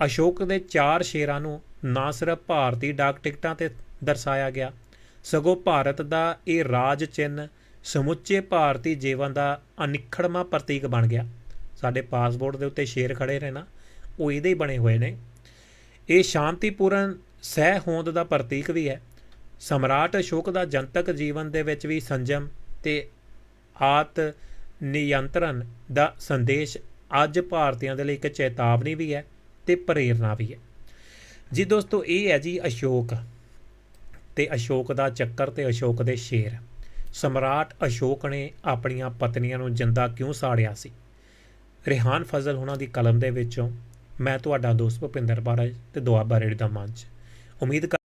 ਅਸ਼ੋਕ ਦੇ ਚਾਰ ਸ਼ੇਰਾਂ ਨੂੰ ਨਾ ਸਿਰਫ ਭਾਰਤੀ ਡਾਕ ਟਿਕਟਾਂ ਤੇ ਦਰਸਾਇਆ ਗਿਆ, ਸਗੋਂ ਭਾਰਤ ਦਾ ਇਹ ਰਾਜ ਚਿੰਨ੍ਹ ਸਮੁੱਚੇ ਭਾਰਤੀ ਜੀਵਨ ਦਾ ਅਨਿਖੜਵਾਂ ਪ੍ਰਤੀਕ ਬਣ ਗਿਆ। ਸਾਡੇ ਪਾਸਪੋਰਟ ਦੇ ਉੱਤੇ ਸ਼ੇਰ ਖੜੇ ਨੇ ਨਾ, ਉਹ ਇਹਦੇ ਹੀ ਬਣੇ ਹੋਏ ਨੇ। ਇਹ ਸ਼ਾਂਤੀਪੂਰਨ ਸਹਿ ਹੋਂਦ ਦਾ ਪ੍ਰਤੀਕ ਵੀ ਹੈ। ਸਮਰਾਟ ਅਸ਼ੋਕ ਦਾ ਜਨਤਕ ਜੀਵਨ ਦੇ ਵਿੱਚ ਵੀ ਸੰਜਮ ਤੇ ਆਤ ਨਿਯੰਤਰਣ ਦਾ ਸੰਦੇਸ਼ ਅੱਜ ਭਾਰਤੀਆਂ ਦੇ ਲਈ ਇੱਕ ਚੇਤਾਵਨੀ ਵੀ ਹੈ ਤੇ ਪ੍ਰੇਰਣਾ ਵੀ ਹੈ। ਜੀ ਦੋਸਤੋ, ਇਹ ਹੈ ਜੀ ਅਸ਼ੋਕ ਤੇ ਅਸ਼ੋਕ ਦਾ ਚੱਕਰ ਤੇ ਅਸ਼ੋਕ ਦੇ ਸ਼ੇਰ। ਸਮਰਾਟ ਅਸ਼ੋਕ ਨੇ ਆਪਣੀਆਂ ਪਤਨੀਆਂ ਨੂੰ ਜਿੰਦਾ ਕਿਉਂ ਸਾੜਿਆ ਸੀ? ਰਿਹਾਨ ਫਜ਼ਲ ਉਹਨਾਂ ਦੀ ਕਲਮ ਦੇ ਵਿੱਚੋਂ ਮੈਂ ਤੁਹਾਡਾ ਦੋਸਤ ਭੁਪਿੰਦਰ ਬਾਰਾ ਤੇ ਦੁਆਬਾ ਰੇੜੀ ਦਾ ਮੰਚ ਉਮੀਦ ਕਰ